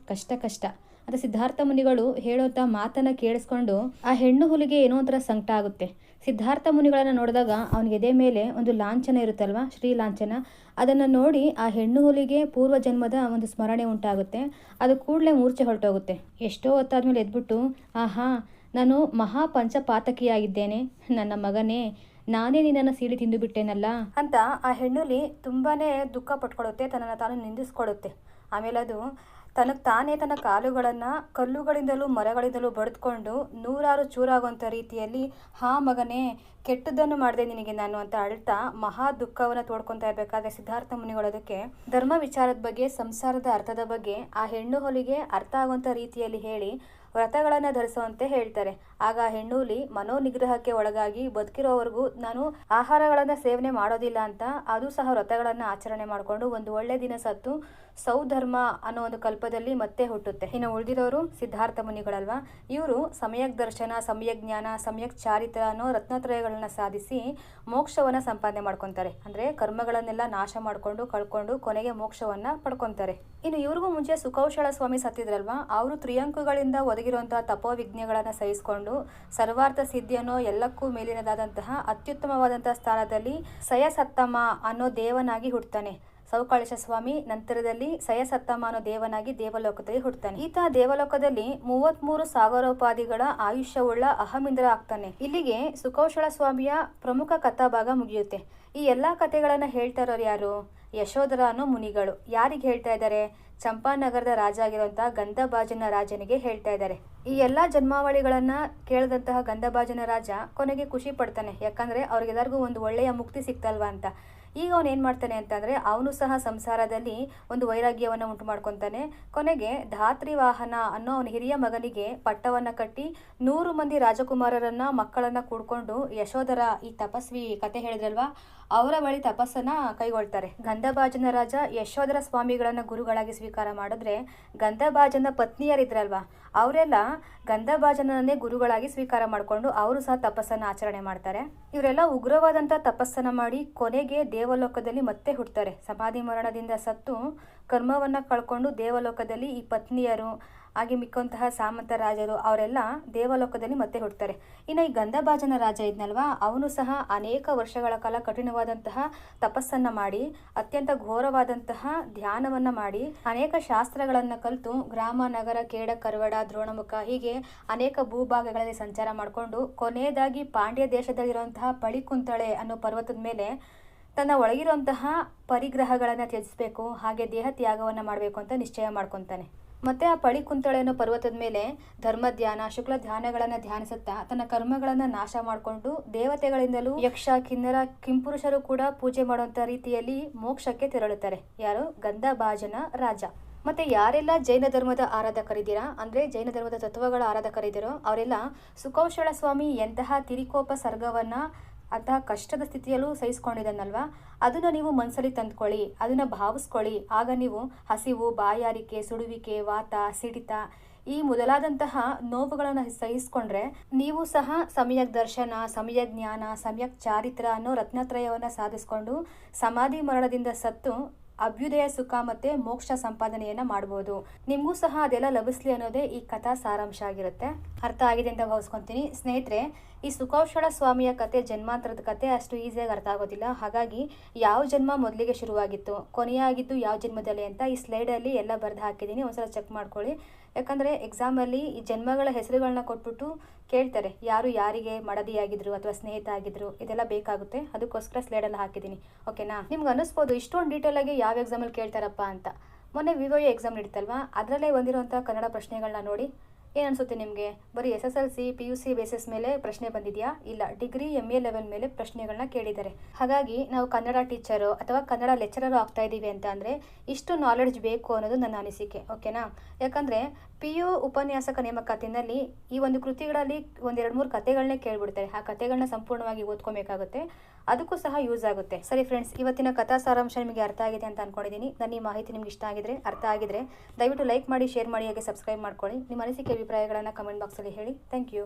ಕಷ್ಟ ಕಷ್ಟ. ಅಂತ ಸಿದ್ಧಾರ್ಥ ಮುನಿಗಳು ಹೇಳೋಂಥ ಮಾತನ್ನು ಕೇಳಿಸ್ಕೊಂಡು ಆ ಹೆಣ್ಣು ಹುಲಿಗೆ ಏನೋ ಒಂಥರ ಸಂಕಟ ಆಗುತ್ತೆ. ಸಿದ್ಧಾರ್ಥ ಮುನಿಗಳನ್ನು ನೋಡಿದಾಗ ಅವನ ಎದೆ ಮೇಲೆ ಒಂದು ಲಾಂಛನ ಇರುತ್ತಲ್ವಾ? ಶ್ರೀ ಲಾಂಛನ. ಅದನ್ನು ನೋಡಿ ಆ ಹೆಣ್ಣು ಹುಲಿಗೆ ಪೂರ್ವ ಜನ್ಮದ ಒಂದು ಸ್ಮರಣೆ ಉಂಟಾಗುತ್ತೆ. ಅದು ಕೂಡಲೇ ಮೂರ್ಛೆ ಹೊರಟೋಗುತ್ತೆ. ಎಷ್ಟೋ ಹೊತ್ತಾದ್ಮೇಲೆ ಎದ್ಬಿಟ್ಟು, ಆಹಾ, ನಾನು ಮಹಾ ಪಂಚಪಾತಕಿಯಾಗಿದ್ದೇನೆ ನನ್ನ ಮಗನೇ ನಾನೇ ನಿನ್ನನ್ನು ಸೀಳಿ ತಿಂದು ಬಿಟ್ಟೇನಲ್ಲ ಅಂತ ಆ ಹೆಣ್ಣುಲಿ ತುಂಬಾನೇ ದುಃಖ ಪಟ್ಕೊಳ್ಳುತ್ತೆ, ತನ್ನನ್ನು ತಾನು ನಿಂದಿಸ್ಕೊಳ್ಳುತ್ತೆ. ಆಮೇಲೆ ಅದು ತನಗೆ ತಾನೇ ತನ್ನ ಕಾಲುಗಳನ್ನು ಕಲ್ಲುಗಳಿಂದಲೂ ಮರಗಳಿಂದಲೂ ಬಡಿದ್ಕೊಂಡು ನೂರಾರು ಚೂರಾಗುವಂಥ ರೀತಿಯಲ್ಲಿ ಹಾ ಮಗನೇ ಕೆಟ್ಟದ್ದನ್ನು ಮಾಡಿದೆ ನಿನಗೆ ನಾನು ಅಂತ ಅಳ್ತಾ ಮಹಾ ದುಃಖವನ್ನು ತೋಡ್ಕೊತಾ ಇರಬೇಕಾದ್ರೆ ಸಿದ್ಧಾರ್ಥ ಮುನಿಗಳದಕ್ಕೆ ಧರ್ಮ ವಿಚಾರದ ಬಗ್ಗೆ, ಸಂಸಾರದ ಅರ್ಥದ ಬಗ್ಗೆ ಆ ಹೆಣ್ಣು ಹೊಲಿಗೆ ಅರ್ಥ ಆಗುವಂಥ ರೀತಿಯಲ್ಲಿ ಹೇಳಿ ವ್ರತಗಳನ್ನು ಧರಿಸುವಂತೆ ಹೇಳ್ತಾರೆ. ಆಗ ಹೆಣ್ಣೂಲಿ ಮನೋನಿಗ್ರಹಕ್ಕೆ ಒಳಗಾಗಿ ಬದುಕಿರೋವರೆಗೂ ನಾನು ಆಹಾರಗಳನ್ನು ಸೇವನೆ ಮಾಡೋದಿಲ್ಲ ಅಂತ ಅದು ಸಹ ವ್ರತಗಳನ್ನು ಆಚರಣೆ ಮಾಡಿಕೊಂಡು ಒಂದು ಒಳ್ಳೆ ದಿನ ಸತ್ತು ಸೌಧರ್ಮ ಅನ್ನೋ ಒಂದು ಕಲ್ಪದಲ್ಲಿ ಮತ್ತೆ ಹುಟ್ಟುತ್ತೆ. ಇನ್ನು ಉಳಿದಿರೋರು ಸಿದ್ಧಾರ್ಥ ಮುನಿಗಳಲ್ವಾ? ಇವರು ಸಮಯಕ್ ದರ್ಶನ, ಸಮಯಕ್ ಜ್ಞಾನ, ಸಮಯಕ್ ಚಾರಿತ್ರ ಅನ್ನೋ ರತ್ನತ್ರಯಗಳನ್ನ ಸಾಧಿಸಿ ಮೋಕ್ಷವನ್ನ ಸಂಪಾದನೆ ಮಾಡ್ಕೊತಾರೆ. ಅಂದ್ರೆ ಕರ್ಮಗಳನ್ನೆಲ್ಲ ನಾಶ ಮಾಡ್ಕೊಂಡು, ಕಳ್ಕೊಂಡು ಕೊನೆಗೆ ಮೋಕ್ಷವನ್ನ ಪಡ್ಕೊಂತಾರೆ. ಇನ್ನು ಇವ್ರಿಗೂ ಮುಂಚೆ ಸುಕೌಶಲ ಸ್ವಾಮಿ ಸತ್ತಿದ್ರಲ್ವಾ? ಅವರು ತ್ರಿಯಂಕುಗಳಿಂದ ಒದಗಿರುವಂತಹ ತಪೋವಿಜ್ಞೆಗಳನ್ನು ಸಹಿಸಿಕೊಂಡು ಸರ್ವಾರ್ಥ ಸಿದ್ಧಿಯನ್ನು ಎಲ್ಲಕ್ಕೂ ಮೇಲಿನದಾದಂತಹ ಅತ್ಯುತ್ತಮವಾದಂತಹ ಸ್ಥಾನದಲ್ಲಿ ಸಯಸತ್ತಮ ಅನ್ನೋ ದೇವನಾಗಿ ಹುಡ್ತಾನೆ ಸೌಕಾಳೇಶ ಸ್ವಾಮಿ ನಂತರದಲ್ಲಿ ಸಯಸತ್ತಮ ಅನ್ನೋ ದೇವನಾಗಿ ದೇವಲೋಕದಲ್ಲಿ ಹುಡ್ತಾನೆ ಈತ ದೇವಲೋಕದಲ್ಲಿ ಮೂವತ್ಮೂರು ಸಾಗರೋಪಾದಿಗಳ ಆಯುಷ್ಯವುಳ್ಳ ಅಹಮಿಂದ್ರ ಆಗ್ತಾನೆ. ಇಲ್ಲಿಗೆ ಸುಕೌಶಳ ಸ್ವಾಮಿಯ ಪ್ರಮುಖ ಕಥಾಭಾಗ ಮುಗಿಯುತ್ತೆ. ಈ ಎಲ್ಲಾ ಕಥೆಗಳನ್ನ ಹೇಳ್ತಾ ಇರೋರು ಯಾರು? ಯಶೋಧರ ಅನ್ನೋ ಮುನಿಗಳು. ಯಾರಿಗೆ ಹೇಳ್ತಾ ಇದ್ದಾರೆ? ಚಂಪಾನಗರದ ರಾಜ ಆಗಿರುವಂತಹ ಗಂಧಬಾಜನ ರಾಜನಿಗೆ ಹೇಳ್ತಾ ಇದ್ದಾರೆ. ಈ ಎಲ್ಲಾ ಜನ್ಮಾವಳಿಗಳನ್ನ ಕೇಳಿದಂತಹ ಗಂಧಬಾಜನ ರಾಜ ಕೊನೆಗೆ ಖುಷಿ ಪಡ್ತಾನೆ. ಯಾಕಂದ್ರೆ ಅವ್ರಿಗೆಲ್ಲರಿಗೂ ಒಂದು ಒಳ್ಳೆಯ ಮುಕ್ತಿ ಸಿಕ್ತಲ್ವಾ ಅಂತ. ಈಗ ಅವನು ಏನು ಮಾಡ್ತಾನೆ ಅಂತಂದರೆ ಅವನು ಸಹ ಸಂಸಾರದಲ್ಲಿ ಒಂದು ವೈರಾಗ್ಯವನ್ನು ಉಂಟು ಮಾಡ್ಕೊತಾನೆ. ಕೊನೆಗೆ ಧಾತ್ರಿ ವಾಹನ ಅನ್ನೋ ಅವನ ಹಿರಿಯ ಮಗನಿಗೆ ಪಟ್ಟವನ್ನು ಕಟ್ಟಿ ನೂರು ಮಂದಿ ರಾಜಕುಮಾರರನ್ನ, ಮಕ್ಕಳನ್ನ ಕೂಡ್ಕೊಂಡು ಯಶೋಧರ ಈ ತಪಸ್ವಿ ಕತೆ ಹೇಳಿದ್ರಲ್ವಾ? ಅವರ ಬಳಿ ತಪಸ್ಸನ್ನ ಕೈಗೊಳ್ತಾರೆ. ಗಂಧಭಾಜನ ರಾಜ ಯಶೋಧರ ಸ್ವಾಮಿಗಳನ್ನ ಗುರುಗಳಾಗಿ ಸ್ವೀಕಾರ ಮಾಡಿದ್ರೆ ಗಂಧಬಾಜನ ಪತ್ನಿಯರಿದ್ರಲ್ವಾ? ಅವರೆಲ್ಲ ಗಂಧಬಾಜನನ್ನೇ ಗುರುಗಳಾಗಿ ಸ್ವೀಕಾರ ಮಾಡಿಕೊಂಡು ಅವರು ಸಹ ತಪಸ್ಸನ್ನು ಆಚರಣೆ ಮಾಡ್ತಾರೆ. ಇವರೆಲ್ಲ ಉಗ್ರವಾದಂಥ ತಪಸ್ಸನ್ನ ಮಾಡಿ ಕೊನೆಗೆ ದೇವಲೋಕದಲ್ಲಿ ಮತ್ತೆ ಹುಡ್ತಾರೆ. ಸಮಾಧಿ ಮರಣದಿಂದ ಸತ್ತು ಕರ್ಮವನ್ನ ಕಳ್ಕೊಂಡು ದೇವಲೋಕದಲ್ಲಿ ಈ ಪತ್ನಿಯರು ಹಾಗೆ ಮಿಕ್ಕಂತಹ ಸಾಮಂತ ರಾಜರು, ಅವರೆಲ್ಲ ದೇವಲೋಕದಲ್ಲಿ ಮತ್ತೆ ಹುಡ್ತಾರೆ. ಇನ್ನು ಈ ಗಂಧಭಾಜನ ರಾಜ ಇದ್ನಲ್ವಾ? ಅವನು ಸಹ ಅನೇಕ ವರ್ಷಗಳ ಕಾಲ ಕಠಿಣವಾದಂತಹ ತಪಸ್ಸನ್ನ ಮಾಡಿ, ಅತ್ಯಂತ ಘೋರವಾದಂತಹ ಧ್ಯಾನವನ್ನ ಮಾಡಿ, ಅನೇಕ ಶಾಸ್ತ್ರಗಳನ್ನ ಕಲಿತು, ಗ್ರಾಮ, ನಗರ, ಕೇಡ, ಕರವಡ, ದ್ರೋಣಮುಖ ಹೀಗೆ ಅನೇಕ ಭೂಭಾಗಗಳಲ್ಲಿ ಸಂಚಾರ ಮಾಡಿಕೊಂಡು ಕೊನೆಯದಾಗಿ ಪಾಂಡ್ಯ ದೇಶದಲ್ಲಿರುವಂತಹ ಪಳಿಕುಂತಳೆ ಅನ್ನೋ ಪರ್ವತದ ಮೇಲೆ ತನ್ನ ಒಳಗಿರುವಂತಹ ಪರಿಗ್ರಹಗಳನ್ನು ತ್ಯಜಿಸಬೇಕು, ಹಾಗೆ ದೇಹ ತ್ಯಾಗವನ್ನು ಮಾಡಬೇಕು ಅಂತ ನಿಶ್ಚಯ ಮಾಡ್ಕೊತಾನೆ. ಮತ್ತೆ ಆ ಪಳಿ ಕುಂತಳೆ ಅನ್ನೋ ಪರ್ವತದ ಮೇಲೆ ಧರ್ಮ ಧ್ಯಾನ, ಶುಕ್ಲ ಧ್ಯಾನಗಳನ್ನ ಧ್ಯಾನಿಸುತ್ತಾ ತನ್ನ ಕರ್ಮಗಳನ್ನು ನಾಶ ಮಾಡಿಕೊಂಡು ದೇವತೆಗಳಿಂದಲೂ ಯಕ್ಷ, ಕಿನ್ನರ, ಕಿಂಪುರುಷರು ಕೂಡ ಪೂಜೆ ಮಾಡುವಂಥ ರೀತಿಯಲ್ಲಿ ಮೋಕ್ಷಕ್ಕೆ ತೆರಳುತ್ತಾರೆ. ಯಾರು? ಗಂಧಭಾಜನ ರಾಜ. ಮತ್ತೆ ಯಾರೆಲ್ಲ ಜೈನ ಧರ್ಮದ ಆರಾಧಕರಿದ್ದೀರಾ? ಅಂದ್ರೆ ಜೈನ ಧರ್ಮದ ತತ್ವಗಳ ಆರಾಧಕರಿದ್ದೀರೋ, ಅವರೆಲ್ಲ ಸುಕೌಶಳ ಸ್ವಾಮಿ ಎಂತಹ ತಿರಿಕೋಪ ಸರ್ಗವನ್ನ ಅಂತಹ ಕಷ್ಟದ ಸ್ಥಿತಿಯಲ್ಲೂ ಸಹಿಸ್ಕೊಂಡಿದ್ದಾನಲ್ವಾ ಅದನ್ನು ನೀವು ಮನಸ್ಸಲ್ಲಿ ತಂದ್ಕೊಳ್ಳಿ, ಅದನ್ನು ಭಾವಿಸ್ಕೊಳ್ಳಿ. ಆಗ ನೀವು ಹಸಿವು, ಬಾಯಾರಿಕೆ, ಸುಡುವಿಕೆ, ವಾತ, ಸಿಡಿತ, ಈ ಮೊದಲಾದಂತಹ ನೋವುಗಳನ್ನು ಸಹಿಸ್ಕೊಂಡ್ರೆ ನೀವು ಸಹ ಸಮಯಕ್ ದರ್ಶನ ಸಮಯ ಜ್ಞಾನ, ಸಮಯಕ್ ಚಾರಿತ್ರ ಅನ್ನೋ ರತ್ನತ್ರಯವನ್ನು ಸಾಧಿಸ್ಕೊಂಡು ಸಮಾಧಿ ಮರಣದಿಂದ ಸತ್ತು ಅಭ್ಯುದಯ ಸುಖ ಮತ್ತೆ ಮೋಕ್ಷ ಸಂಪಾದನೆಯನ್ನ ಮಾಡ್ಬೋದು. ನಿಮಗೂ ಸಹ ಅದೆಲ್ಲ ಲಭಿಸ್ಲಿ ಅನ್ನೋದೇ ಈ ಕಥಾ ಸಾರಾಂಶ ಆಗಿರುತ್ತೆ. ಅರ್ಥ ಆಗಿದೆ ಅಂತ ಭಾವಿಸ್ಕೊಂತೀನಿ. ಸ್ನೇಹಿತರೆ, ಈ ಸುಖೌಷಣ ಸ್ವಾಮಿಯ ಕತೆ ಜನ್ಮಾಂತರದ ಕತೆ ಅಷ್ಟು ಈಸಿಯಾಗಿ ಅರ್ಥ ಆಗೋದಿಲ್ಲ. ಹಾಗಾಗಿ ಯಾವ ಜನ್ಮ ಮೊದಲಿಗೆ ಶುರುವಾಗಿತ್ತು, ಕೊನೆಯಾಗಿದ್ದು ಯಾವ ಜನ್ಮದಲ್ಲಿ ಅಂತ ಈ ಸ್ಲೈಡಲ್ಲಿ ಎಲ್ಲ ಬರೆದು ಹಾಕಿದ್ದೀನಿ. ಒಂದ್ಸಲ ಚೆಕ್ ಮಾಡ್ಕೊಳ್ಳಿ. ಯಾಕಂದರೆ ಎಕ್ಸಾಮಲ್ಲಿ ಈ ಜನ್ಮಗಳ ಹೆಸರುಗಳನ್ನ ಕೊಟ್ಬಿಟ್ಟು ಕೇಳ್ತಾರೆ, ಯಾರು ಯಾರಿಗೆ ಮಡದಿಯಾಗಿದ್ರು ಅಥವಾ ಸ್ನೇಹಿತ ಆಗಿದ್ರು ಇದೆಲ್ಲ ಬೇಕಾಗುತ್ತೆ. ಅದಕ್ಕೋಸ್ಕರ ಸ್ಲೇಡಲ್ಲಿ ಹಾಕಿದ್ದೀನಿ. ಓಕೆನಾ ನಿಮ್ಗೆ ಅನ್ನಿಸ್ಬೋದು, ಇಷ್ಟೊಂದು ಡೀಟೇಲಾಗಿ ಯಾವ ಎಕ್ಸಾಮಲ್ಲಿ ಕೇಳ್ತಾರಪ್ಪ ಅಂತ. ಮೊನ್ನೆ ವಿವೋ ಎಕ್ಸಾಮ್ ನಡೀತಲ್ವಾ? ಅದರಲ್ಲೇ ಬಂದಿರುವಂಥ ಕನ್ನಡ ಪ್ರಶ್ನೆಗಳನ್ನ ನೋಡಿ. ಏನು ಅನಿಸುತ್ತೆ ನಿಮಗೆ? ಬರೀ S S L C P U C basis ಮೇಲೆ ಪ್ರಶ್ನೆ ಬಂದಿದೆಯಾ? ಇಲ್ಲ, ಡಿಗ್ರಿ ಎಂ ಎ ಲೆವೆಲ್ ಮೇಲೆ ಪ್ರಶ್ನೆಗಳನ್ನ ಕೇಳಿದ್ದಾರೆ. ಹಾಗಾಗಿ ನಾವು ಕನ್ನಡ ಟೀಚರು ಅಥವಾ ಕನ್ನಡ ಲೆಕ್ಚರರು ಆಗ್ತಾ ಇದ್ದೀವಿ ಅಂತ ಅಂದರೆ ಇಷ್ಟು ನಾಲೆಡ್ಜ್ ಬೇಕು ಅನ್ನೋದು ನನ್ನ ಅನಿಸಿಕೆ. ಓಕೆನಾ ಯಾಕಂದರೆ ಪಿ ಯು ಉಪನ್ಯಾಸಕ ನೇಮಕಾತಿನಲ್ಲಿ ಈ ಒಂದು ಕೃತಿಗಳಲ್ಲಿ ಒಂದೆರಡು ಮೂರು ಕಥೆಗಳನ್ನೇ ಕೇಳ್ಬಿಡ್ತಾರೆ. ಆ ಕಥೆಗಳನ್ನ ಸಂಪೂರ್ಣವಾಗಿ ಓದ್ಕೊಬೇಕಾಗುತ್ತೆ. ಅದಕ್ಕೂ ಸಹ ಯೂಸ್ ಆಗುತ್ತೆ. ಸರಿ ಫ್ರೆಂಡ್ಸ್, ಇವತ್ತಿನ ಕಥಾ ಸಾರಾಂಶ ನಿಮಗೆ ಅರ್ಥ ಆಗಿದೆ ಅಂತ ಅನ್ಕೊಂಡಿದ್ದೀನಿ. ನನ್ನ ಈ ಮಾಹಿತಿ ನಿಮ್ಗೆ ಇಷ್ಟ ಆಗಿದ್ರೆ, ಅರ್ಥ ಆಗಿದ್ರೆ ದಯವಿಟ್ಟು ಲೈಕ್ ಮಾಡಿ, ಶೇರ್ ಮಾಡಿ, ಹಾಗೆ ಸಬ್ಸ್ಕ್ರೈಬ್ ಮಾಡ್ಕೊಳ್ಳಿ. ನಿಮ್ಮ ಅನಿಸಿಕೆ, ಅಭಿಪ್ರಾಯಗಳನ್ನು ಕಮೆಂಟ್ ಬಾಕ್ಸಲ್ಲಿ ಹೇಳಿ. Thank you.